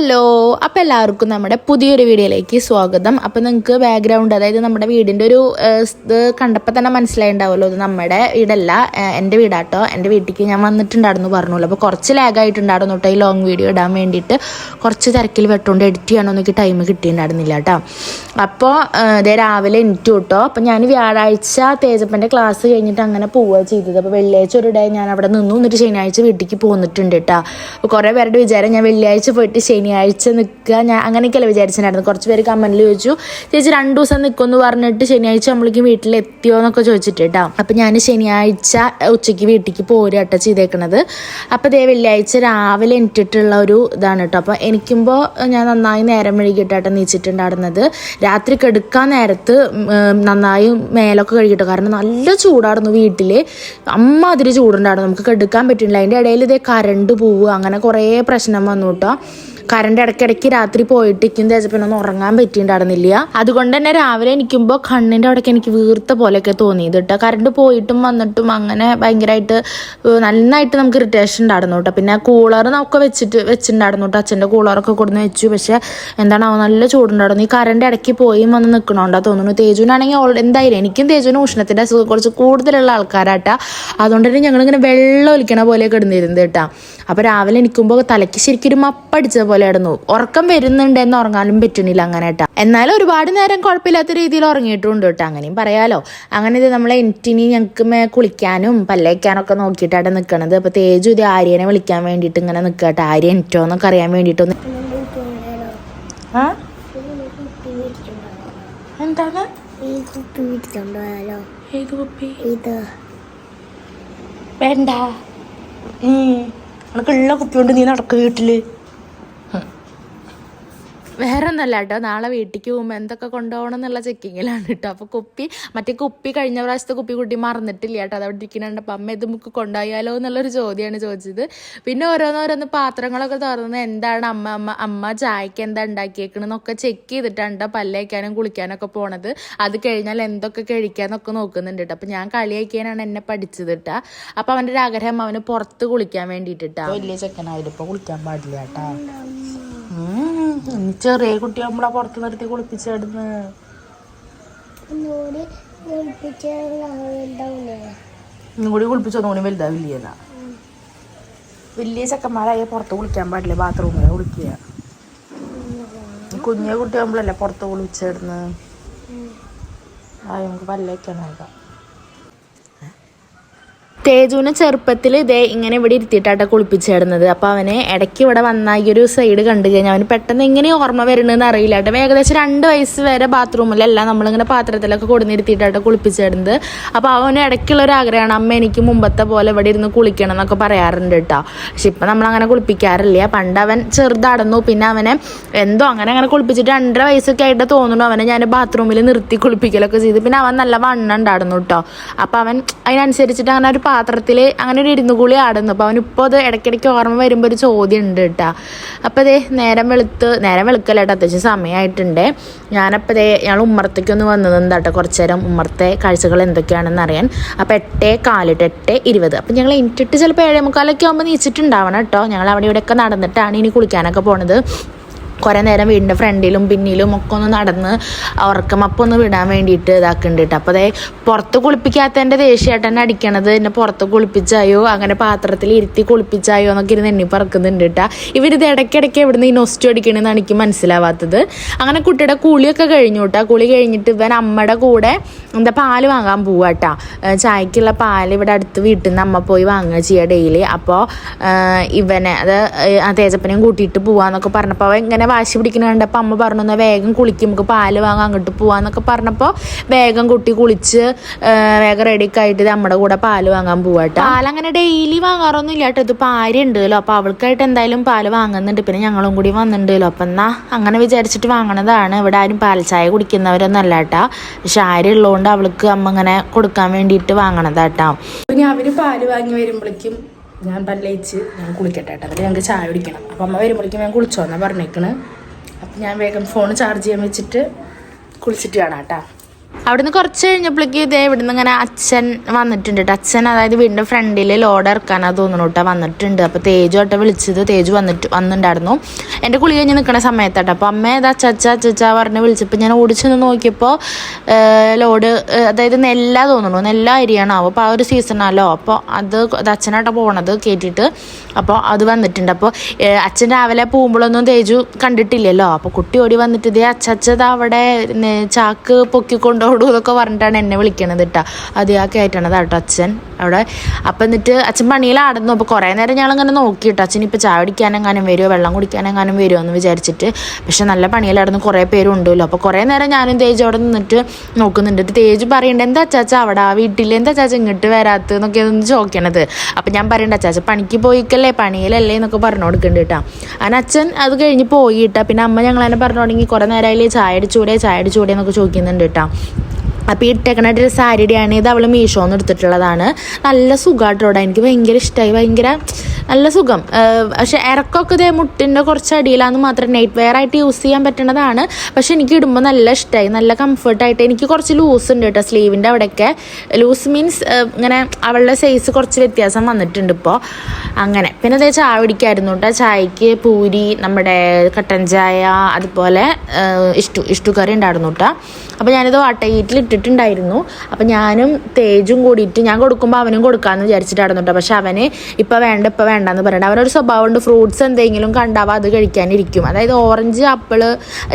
Hello അപ്പോൾ എല്ലാവർക്കും നമ്മുടെ പുതിയൊരു വീഡിയോയിലേക്ക് സ്വാഗതം. അപ്പോൾ നിങ്ങൾക്ക് ബാക്ക്ഗ്രൗണ്ട് അതായത് നമ്മുടെ വീടിന്റെ ഒരു ഇത് കണ്ടപ്പോൾ തന്നെ മനസ്സിലായിട്ടുണ്ടാവുമല്ലോ ഇത് നമ്മുടെ വീടല്ല എന്റെ വീടാട്ടോ. എന്റെ വീട്ടിലേക്ക് ഞാൻ വന്നിട്ടുണ്ടായിരുന്നു പറഞ്ഞല്ലോ അപ്പോൾ കുറച്ച് ലാഗായിട്ടുണ്ടായിരുന്നു കേട്ടോ ഈ ലോങ് വീഡിയോ ഇടാൻ വേണ്ടിയിട്ട്. കുറച്ച് തിരക്കിൽ വെട്ടുകൊണ്ട് എഡിറ്റ് ചെയ്യണമെന്ന് എനിക്ക് ടൈം കിട്ടിയിട്ടുണ്ടായിരുന്നില്ല കേട്ടോ അപ്പോൾ ഇതേ രാവിലെ എനിക്ക് കേട്ടോ അപ്പോൾ ഞാൻ വ്യാഴാഴ്ച തേജപ്പന്റെ ക്ലാസ് കഴിഞ്ഞിട്ട് അങ്ങനെ പോവുക ചെയ്തത്. അപ്പോൾ വെള്ളിയാഴ്ച ഒരു ഡേ ഞാൻ അവിടെ നിന്നു. എന്നിട്ട് ശനിയാഴ്ച വീട്ടിലേക്ക് പോന്നിട്ടുണ്ട് കേട്ടോ അപ്പോൾ കുറേ പേരുടെ വിചാരം ഞാൻ വെള്ളിയാഴ്ച പോയിട്ട് ശനിയാഴ്ച നിൽക്കുക. ഞാൻ അങ്ങനെയൊക്കെയല്ല വിചാരിച്ചിട്ടുണ്ടായിരുന്നു കുറച്ച് പേര് കമന്റിൽ ചോദിച്ചു ചേച്ചി രണ്ട് ദിവസം നിൽക്കുമെന്ന് പറഞ്ഞിട്ട് ശനിയാഴ്ച നമ്മൾക്ക് വീട്ടിലെത്തിയോ എന്നൊക്കെ ചോദിച്ചിട്ട് കേട്ടോ അപ്പം ഞാൻ ശനിയാഴ്ച ഉച്ചയ്ക്ക് വീട്ടിലേക്ക് പോരുക കേട്ടോ ചെയ്തേക്കണത്. അപ്പോൾ ഇതേ വെള്ളിയാഴ്ച രാവിലെ എനിട്ടിട്ടുള്ള ഒരു ഇതാണ് കേട്ടോ അപ്പോൾ എനിക്കുമ്പോൾ ഞാൻ നന്നായി നേരം മെഴുകിയിട്ടാട്ടോ നീച്ചിട്ടുണ്ടായിരുന്നത്. രാത്രി കെടുക്കാൻ നേരത്ത് നന്നായി മേലൊക്കെ കഴുകിട്ടോ കാരണം നല്ല ചൂടായിരുന്നു വീട്ടിൽ അമ്മ അതിരി ചൂടുണ്ടായിരുന്നു. നമുക്ക് കെടുക്കാൻ പറ്റുന്നില്ല അതിന്റെ ഇടയിൽ ഇതേ കറണ്ട് പോവുക അങ്ങനെ കുറേ പ്രശ്നം വന്നു കേട്ടോ കറണ്ട് ഇടയ്ക്കിടയ്ക്ക് രാത്രി പോയിട്ട് ഇരിക്കും തേച്ചപ്പിനൊന്നും ഉറങ്ങാൻ പറ്റിയിട്ടുണ്ടായിരുന്നില്ല. അതുകൊണ്ട് തന്നെ രാവിലെ എനിക്കുമ്പോൾ കണ്ണിന്റെ അവിടെയൊക്കെ എനിക്ക് വീർത്ത പോലെയൊക്കെ തോന്നിയത് കേട്ടോ. കറണ്ട് പോയിട്ടും വന്നിട്ടും അങ്ങനെ ഭയങ്കരമായിട്ട് നന്നായിട്ട് നമുക്ക് ഇറിറ്റേഷൻ ഉണ്ടായിരുന്നു കേട്ടോ. പിന്നെ കൂളർ നമുക്ക് വെച്ചിട്ട് വെച്ചിട്ടുണ്ടായിരുന്നു കേട്ടോ. അച്ഛന്റെ കൂളറൊക്കെ കൊടുന്ന് വെച്ചു. പക്ഷേ എന്താണ് അവ നല്ല ചൂടുണ്ടായിരുന്നു. ഈ കറണ്ട് ഇടയ്ക്ക് പോയി വന്ന് നിൽക്കണോണ്ടാ തോന്നുന്നു. തേജുവിനാണെങ്കിൽ ഓൾറെഡി എന്തായാലും എനിക്കും തേജുവിനും ഉഷ്ണത്തിന്റെ അസുഖം കുറച്ച് കൂടുതലുള്ള ആൾക്കാരാട്ടാ അതുകൊണ്ട് തന്നെ ഞങ്ങളിങ്ങനെ വെള്ളം ഒലിക്കണ പോലെയൊക്കെ ഇടുന്നിരുന്നു കേട്ടാ. അപ്പോൾ രാവിലെ എനിക്കുമ്പോൾ തലയ്ക്ക് ശരിക്കും മപ്പടിച്ച പോലെ ആയിരുന്നു ഉറക്കം വരുന്നുണ്ട് എന്ന് ഉറങ്ങാനും പറ്റുന്നില്ല അങ്ങനെ കേട്ടാ. എന്നാലും ഒരുപാട് നേരം കുഴപ്പമില്ലാത്ത രീതിയിൽ ഉറങ്ങിയിട്ടുണ്ട് കേട്ടോ. അങ്ങനെയും പറയാലോ. അങ്ങനെ ഇത് നമ്മളെ എനിറ്റിനി ഞങ്ങൾക്ക് മേ കുളിക്കാനും പല്ലയ്ക്കാനൊക്കെ നോക്കിയിട്ടാണ് നിൽക്കണത് അപ്പോൾ തേജു ഇത് ആര്യനെ വിളിക്കാൻ വേണ്ടിയിട്ട് ഇങ്ങനെ നിൽക്കുക കേട്ടോ. ആര്യ എനിറ്റോ എന്നൊക്കെ അറിയാൻ വേണ്ടിയിട്ടൊന്ന് ആ? എന്താണ്? ഈ കുപ്പി? ഏത് കുപ്പി? ഇത് വേണ്ട ഉള്ള കുപ്പി കൊണ്ട് നീ നടക്ക് വീട്ടിൽ. വേറെ ഒന്നല്ല കേട്ടോ നാളെ വീട്ടിലേക്ക് പോകുമ്പോൾ എന്തൊക്കെ കൊണ്ടുപോകണം എന്നുള്ള ചെക്കിങ്ങിലാണ് കേട്ടോ. അപ്പോൾ കുപ്പി മറ്റേ കുപ്പി കഴിഞ്ഞ പ്രാവശ്യത്തെ കുപ്പി കുട്ടി മറന്നിട്ടില്ല കേട്ടോ. അത് അവിടെ ഇരിക്കുന്നുണ്ട് അപ്പം അമ്മ ഇത് മുക്ക് കൊണ്ടുപോയാലോ എന്നുള്ളൊരു ചോദ്യമാണ് ചോദിച്ചത്. പിന്നെ ഓരോന്നോരോന്ന് പാത്രങ്ങളൊക്കെ തുറന്ന് എന്താണ് അമ്മ അമ്മ അമ്മ ചായക്ക് എന്താ ഉണ്ടാക്കിയേക്കണെന്നൊക്കെ ചെക്ക് ചെയ്തിട്ടാണ് കേട്ടോ പല്ലേക്കാനും കുളിക്കാനൊക്കെ പോണത്. അത് കഴിഞ്ഞാൽ എന്തൊക്കെ കഴിക്കാന്നൊക്കെ നോക്കുന്നുണ്ട് കേട്ടോ അപ്പം ഞാൻ കളിയാക്കിയാനാണ് എന്നെ പഠിച്ചത് കേട്ടാ അപ്പം അവന്റെ ഒരു ആഗ്രഹം അവന് പുറത്ത് കുളിക്കാൻ വേണ്ടിയിട്ടാ വലിയ ചെക്കനായാലും ഇപ്പോൾ കുളിക്കാൻ പാടില്ല കേട്ടാ ചെറിയ കുട്ടിയാകുമ്പോഴാ പുറത്ത് നിർത്തി കുളിപ്പിച്ചിടുന്ന്. ഇന്നും കൂടി കുളിപ്പിച്ചൊന്നും കൂടി വലുതാവില്ല വലിയ ചെക്കന്മാരായ പുറത്ത് കുളിക്കാൻ പാടില്ല ബാത്റൂമിൽ കുളിക്കുക. കുഞ്ഞു കുട്ടിയാകുമ്പോഴല്ലേ പുറത്ത് കുളിച്ചിടുന്ന്? ആ നമുക്ക് പല്ലേക്കാനാകാം തേജുവിനെ ചെറുപ്പത്തിൽ ഇതേ ഇങ്ങനെ ഇവിടെ ഇരുത്തിയിട്ടാട്ടോ കുളിപ്പിച്ചിടുന്നത്. അപ്പോൾ അവന് ഇടയ്ക്ക് ഇവിടെ വന്ന ഈ ഒരു സൈഡ് കണ്ടു കഴിഞ്ഞാൽ അവന് പെട്ടെന്ന് എങ്ങനെ ഓർമ്മ വരണമെന്ന് അറിയില്ല കേട്ടോ. ഏകദേശം രണ്ട് വയസ്സ് വരെ ബാത്റൂമിലല്ല നമ്മളിങ്ങനെ പാത്രത്തിലൊക്കെ കൊടുന്നിരുത്തിയിട്ടാട്ടോ കുളിപ്പിച്ചിടുന്നത്. അപ്പോൾ അവന് ഇടയ്ക്കുള്ള ഒരു ആഗ്രഹമാണ് അമ്മ എനിക്ക് മുമ്പത്തെ പോലെ ഇവിടെ ഇരുന്ന് കുളിക്കണം എന്നൊക്കെ പറയാറുണ്ട് കേട്ടോ. പക്ഷെ ഇപ്പം നമ്മളങ്ങനെ കുളിപ്പിക്കാറില്ല. പണ്ട് അവൻ ചെറുതാടുന്നു പിന്നെ അവനെ എന്തോ അങ്ങനെ അങ്ങനെ കുളിപ്പിച്ചിട്ട് രണ്ടര വയസ്സൊക്കെ ആയിട്ട് തോന്നുന്നു അവനെ ഞാൻ ബാത്റൂമിൽ നിർത്തി കുളിപ്പിക്കലൊക്കെ ചെയ്ത്. പിന്നെ അവൻ നല്ല വണ്ണം ഉണ്ടായിരുന്നു കേട്ടോ. അപ്പോൾ അവൻ അതിനനുസരിച്ചിട്ട് അങ്ങനെ ഒരു പാത്രത്തിൽ അങ്ങനെ ഒരു ഇരുന്ന് കൂളി ആടുന്നു അപ്പോൾ അവനിപ്പോൾ അത് ഇടയ്ക്കിടയ്ക്ക് ഓർമ്മ വരുമ്പോൾ ഒരു ചോദ്യം ഉണ്ട് കേട്ടോ അപ്പോൾ അതേ നേരം വെളുത്ത് നേരം വെളുക്കല്ല കേട്ടോ അത്യാവശ്യം സമയമായിട്ടുണ്ട് ഞാനപ്പോൾ ദേ ഞങ്ങൾ ഉമ്മർത്തേക്കൊന്ന് വന്നത് എന്താ കേട്ടോ കുറച്ച് നേരം ഉമ്മറത്തെ കാഴ്ചകൾ എന്തൊക്കെയാണെന്ന് അറിയാൻ. അപ്പോൾ എട്ടേ കാലിട്ട് എട്ട് ഇരുപത്. അപ്പം ഞങ്ങൾ ഇന്റിട്ട് ചിലപ്പോൾ ഏഴേ മുക്കാലൊക്കെ ആകുമ്പോൾ നീച്ചിട്ടുണ്ടാവണം കേട്ടോ ഞങ്ങൾ അവിടെ ഇവിടെയൊക്കെ നടന്നിട്ടാണ് ഇനി കുളിക്കാനൊക്കെ പോണത്. കുറേ നേരം വീടിന്റെ ഫ്രണ്ടിലും പിന്നിലും ഒക്കെ ഒന്ന് നടന്ന് ഉറക്കം അപ്പം ഒന്ന് വിടാൻ വേണ്ടിയിട്ട് ഇതാക്കുന്നുണ്ട് കേട്ടോ അപ്പോൾ അതേ പുറത്ത് കുളിപ്പിക്കാത്തതിന്റെ ദേഷ്യേട്ടനെ അടിക്കണത് എന്നെ പുറത്ത് കുളിപ്പിച്ചായോ അങ്ങനെ പാത്രത്തിൽ ഇരുത്തി കുളിപ്പിച്ചായോ എന്നൊക്കെ ഇരുന്ന് എണ്ണി പറക്കുന്നുണ്ട് കേട്ടോ ഇവരിത് ഇടയ്ക്കിടയ്ക്ക് എവിടുന്ന് ഈ നൊസ്റ്റു അടിക്കണമെന്നാണ് എനിക്ക് മനസ്സിലാവാത്തത്. അങ്ങനെ കുട്ടിയുടെ കുളിയൊക്കെ കഴിഞ്ഞു കേട്ടോ കുളി കഴിഞ്ഞിട്ട് ഇവൻ അമ്മയുടെ കൂടെ എന്താ പാൽ വാങ്ങാൻ പോവുക കേട്ടോ ചായക്കുള്ള പാൽ ഇവിടെ അടുത്ത് വീട്ടിൽ നിന്ന് അമ്മ പോയി വാങ്ങുക ചെയ്യുക ഡെയിലി. അപ്പോൾ ഇവനെ അത് ആ തേജപ്പനെയും കൂട്ടിയിട്ട് പോവാന്നൊക്കെ പറഞ്ഞപ്പോൾ അവൻ ഇങ്ങനെ വാശി പിടിക്കുന്ന കണ്ടപ്പോൾ അമ്മ പറഞ്ഞു എന്നാൽ വേഗം കുളിക്കും നമുക്ക് പാൽ വാങ്ങാൻ അങ്ങോട്ട് പോവാന്നൊക്കെ പറഞ്ഞപ്പോൾ വേഗം കുട്ടി കുളിച്ച് വേഗം റെഡിയൊക്കെ ആയിട്ട് ഇത് നമ്മുടെ കൂടെ പാൽ വാങ്ങാൻ പോവാട്ടോ പാൽ അങ്ങനെ ഡെയിലി വാങ്ങാറൊന്നും ഇല്ല കേട്ടോ ഇത് പാരി ഉണ്ടല്ലോ അപ്പോൾ അവൾക്കായിട്ട് എന്തായാലും പാൽ വാങ്ങുന്നുണ്ട്. പിന്നെ ഞങ്ങളും കൂടി വന്നിട്ടുണ്ടല്ലോ അപ്പം എന്നാ അങ്ങനെ വിചാരിച്ചിട്ട് വാങ്ങണതാണ്. ഇവിടെ ആരും പാൽ ചായ കുടിക്കുന്നവരൊന്നും അല്ല കേട്ടോ പക്ഷെ ആരുള്ളതുകൊണ്ട് അവൾക്ക് അമ്മ ഇങ്ങനെ കൊടുക്കാൻ വേണ്ടിയിട്ട് വാങ്ങണതാട്ടോ പിന്നെ അവർ പാൽ വാങ്ങി വരുമ്പോഴേക്കും ഞാൻ പല്ലയിച്ച് ഞാൻ കുളിക്കട്ടെ കേട്ടോ. എന്നിട്ട് ഞങ്ങൾക്ക് ചായ കുടിക്കണം. അപ്പം അമ്മ വരുമ്പോഴേക്കും ഞാൻ കുളിച്ചോന്നാ പറഞ്ഞേക്കണ്. അപ്പം ഞാൻ വേഗം ഫോൺ ചാർജ് ചെയ്യാൻ വെച്ചിട്ട് കുളിച്ചിട്ട് കാണാം കേട്ടാ. അവിടുന്ന് കുറച്ച് കഴിഞ്ഞപ്പോഴേക്ക് ഇതേ ഇവിടുന്ന് ഇങ്ങനെ അച്ഛൻ വന്നിട്ടുണ്ട് കേട്ടോ അച്ഛൻ അതായത് വീടിന്റെ ഫ്രണ്ടിൽ ലോഡ് ഇറക്കാനാ തോന്നുന്നു കേട്ടോ വന്നിട്ടുണ്ട്. അപ്പോൾ തേജു ആട്ടെ വിളിച്ചത്. തേജു വന്നിട്ട് വന്നിട്ടുണ്ടായിരുന്നു. എന്റെ കുളി കഴിഞ്ഞ് നിൽക്കുന്ന സമയത്താട്ടോ അപ്പോൾ അമ്മ ഏതാ അച്ചച്ച അച്ചച്ച പറഞ്ഞ് വിളിച്ചപ്പോൾ ഞാൻ ഓടിച്ചു നിന്ന് നോക്കിയപ്പോൾ ലോഡ് അതായത് നെല്ല തോന്നുന്നു. നെല്ല അരിയാണോ. അപ്പോൾ ആ ഒരു സീസണാലോ അപ്പോൾ അത് അച്ഛനാട്ടോ പോണത് കയറ്റിയിട്ട് അപ്പോൾ അത് വന്നിട്ടുണ്ട്. അപ്പോൾ അച്ഛൻ രാവിലെ പോകുമ്പോഴൊന്നും തേജു കണ്ടിട്ടില്ലല്ലോ. അപ്പോൾ കുട്ടി ഓടി വന്നിട്ട് ഇതേ അച്ചച്ചത് അവിടെ ചാക്ക് ചാക്ക് പൊക്കിക്കൊണ്ടോടൂ എന്നൊക്കെ പറഞ്ഞിട്ടാണ് എന്നെ വിളിക്കണത് കേട്ടോ അത് ആ കയറ്റണത് കേട്ടോ അച്ഛൻ. അവിടെ. അപ്പം എന്നിട്ട് അച്ഛൻ പണിയിലാടുന്നു. അപ്പോൾ കുറേ നേരം ഞങ്ങളങ്ങനെ നോക്കി കേട്ടോ അച്ഛൻ ഇപ്പോൾ ചായ കുടിക്കാനെങ്ങാനും വരുമോ വെള്ളം കുടിക്കാനെങ്ങാനും വരുമോ എന്ന് വിചാരിച്ചിട്ട്. പക്ഷെ നല്ല പണിയിലാടുന്നു. കുറേ പേരും ഉണ്ടല്ലോ അപ്പോൾ കുറേ നേരം ഞാനും തേജ് അവിടെ നിന്നിട്ട് നോക്കുന്നുണ്ട്. തേജ് പറയണ്ട എന്താ അച്ചാച്ച അവിടെ? ആ വീട്ടിൽ എന്താ ചാച്ച ഇങ്ങോട്ട് വരാത്തത്? എന്നൊക്കെ ഒന്ന് ചോദിക്കണത്. അപ്പം ഞാൻ പറയണ്ട അച്ചാച്ച പണിക്ക് പോയിക്കല്ലേ? പണിയിലല്ലേ? എന്നൊക്കെ പറഞ്ഞു കൊടുക്കുന്നുണ്ട് കേട്ടോ. അങ്ങനെ അച്ഛൻ അത് കഴിഞ്ഞ് പോയിട്ടാ പിന്നെ അമ്മ ഞങ്ങളെന്നെ പറഞ്ഞു തുടങ്ങി കുറേ നേരമായില്ലേ ചായ അടിച്ചൂടെ? ചായ അടിച്ചൂടെ? എന്നൊക്കെ ചോദിക്കുന്നുണ്ട് കേട്ടോ. അപ്പോൾ ഈ ഇട്ടേക്കണ ഒരു സാരിയുടെയാണ് ഇത് അവൾ മീഷോന്ന് എടുത്തിട്ടുള്ളതാണ്. നല്ല സുഖമായിട്ടോടെ എനിക്ക് ഭയങ്കര ഇഷ്ടമായി ഭയങ്കര നല്ല സുഖം. പക്ഷെ ഇറക്കമൊക്കെ ഇതേ മുട്ടിന്റെ കുറച്ച് അടിയിലാന്ന് മാത്രം നൈറ്റ് വെയർ ആയിട്ട് യൂസ് ചെയ്യാൻ പറ്റുന്നതാണ്. പക്ഷെ എനിക്ക് ഇടുമ്പോൾ നല്ല ഇഷ്ടമായി നല്ല കംഫർട്ടായിട്ട് എനിക്ക് കുറച്ച് ലൂസ് ഉണ്ട് കേട്ടോ സ്ലീവിന്റെ അവിടെയൊക്കെ. ലൂസ് മീൻസ് ഇങ്ങനെ അവളുടെ സൈസ് കുറച്ച് വ്യത്യാസം വന്നിട്ടുണ്ട് ഇപ്പോൾ അങ്ങനെ. പിന്നെ അതേ ചായ പിടിക്കായിരുന്നു കേട്ടോ. ചായക്ക് പൂരി നമ്മുടെ കട്ടൻ ചായ അതുപോലെ ഇഷ്ടു ഇഷ്ടു കറി ഉണ്ടായിരുന്നു കേട്ടോ. അപ്പോൾ ഞാനിത് വാട്ടയിൽ ഇട്ടിട്ടുണ്ടായിരുന്നു. അപ്പോൾ ഞാനും തേജും കൂടിയിട്ട് ഞാൻ കൊടുക്കുമ്പോൾ അവനും കൊടുക്കാമെന്ന് വിചാരിച്ചിട്ടായിരുന്നു കേട്ടോ പക്ഷെ അവന് ഇപ്പോൾ വേണ്ട ഇപ്പോൾ വേണ്ടെന്ന് പറയണ്ട അവനൊരു സ്വഭാവമുണ്ട്. ഫ്രൂട്ട്സ് എന്തെങ്കിലും കണ്ടാവാ അത് കഴിക്കാനിരിക്കും. അതായത് ഓറഞ്ച് ആപ്പിൾ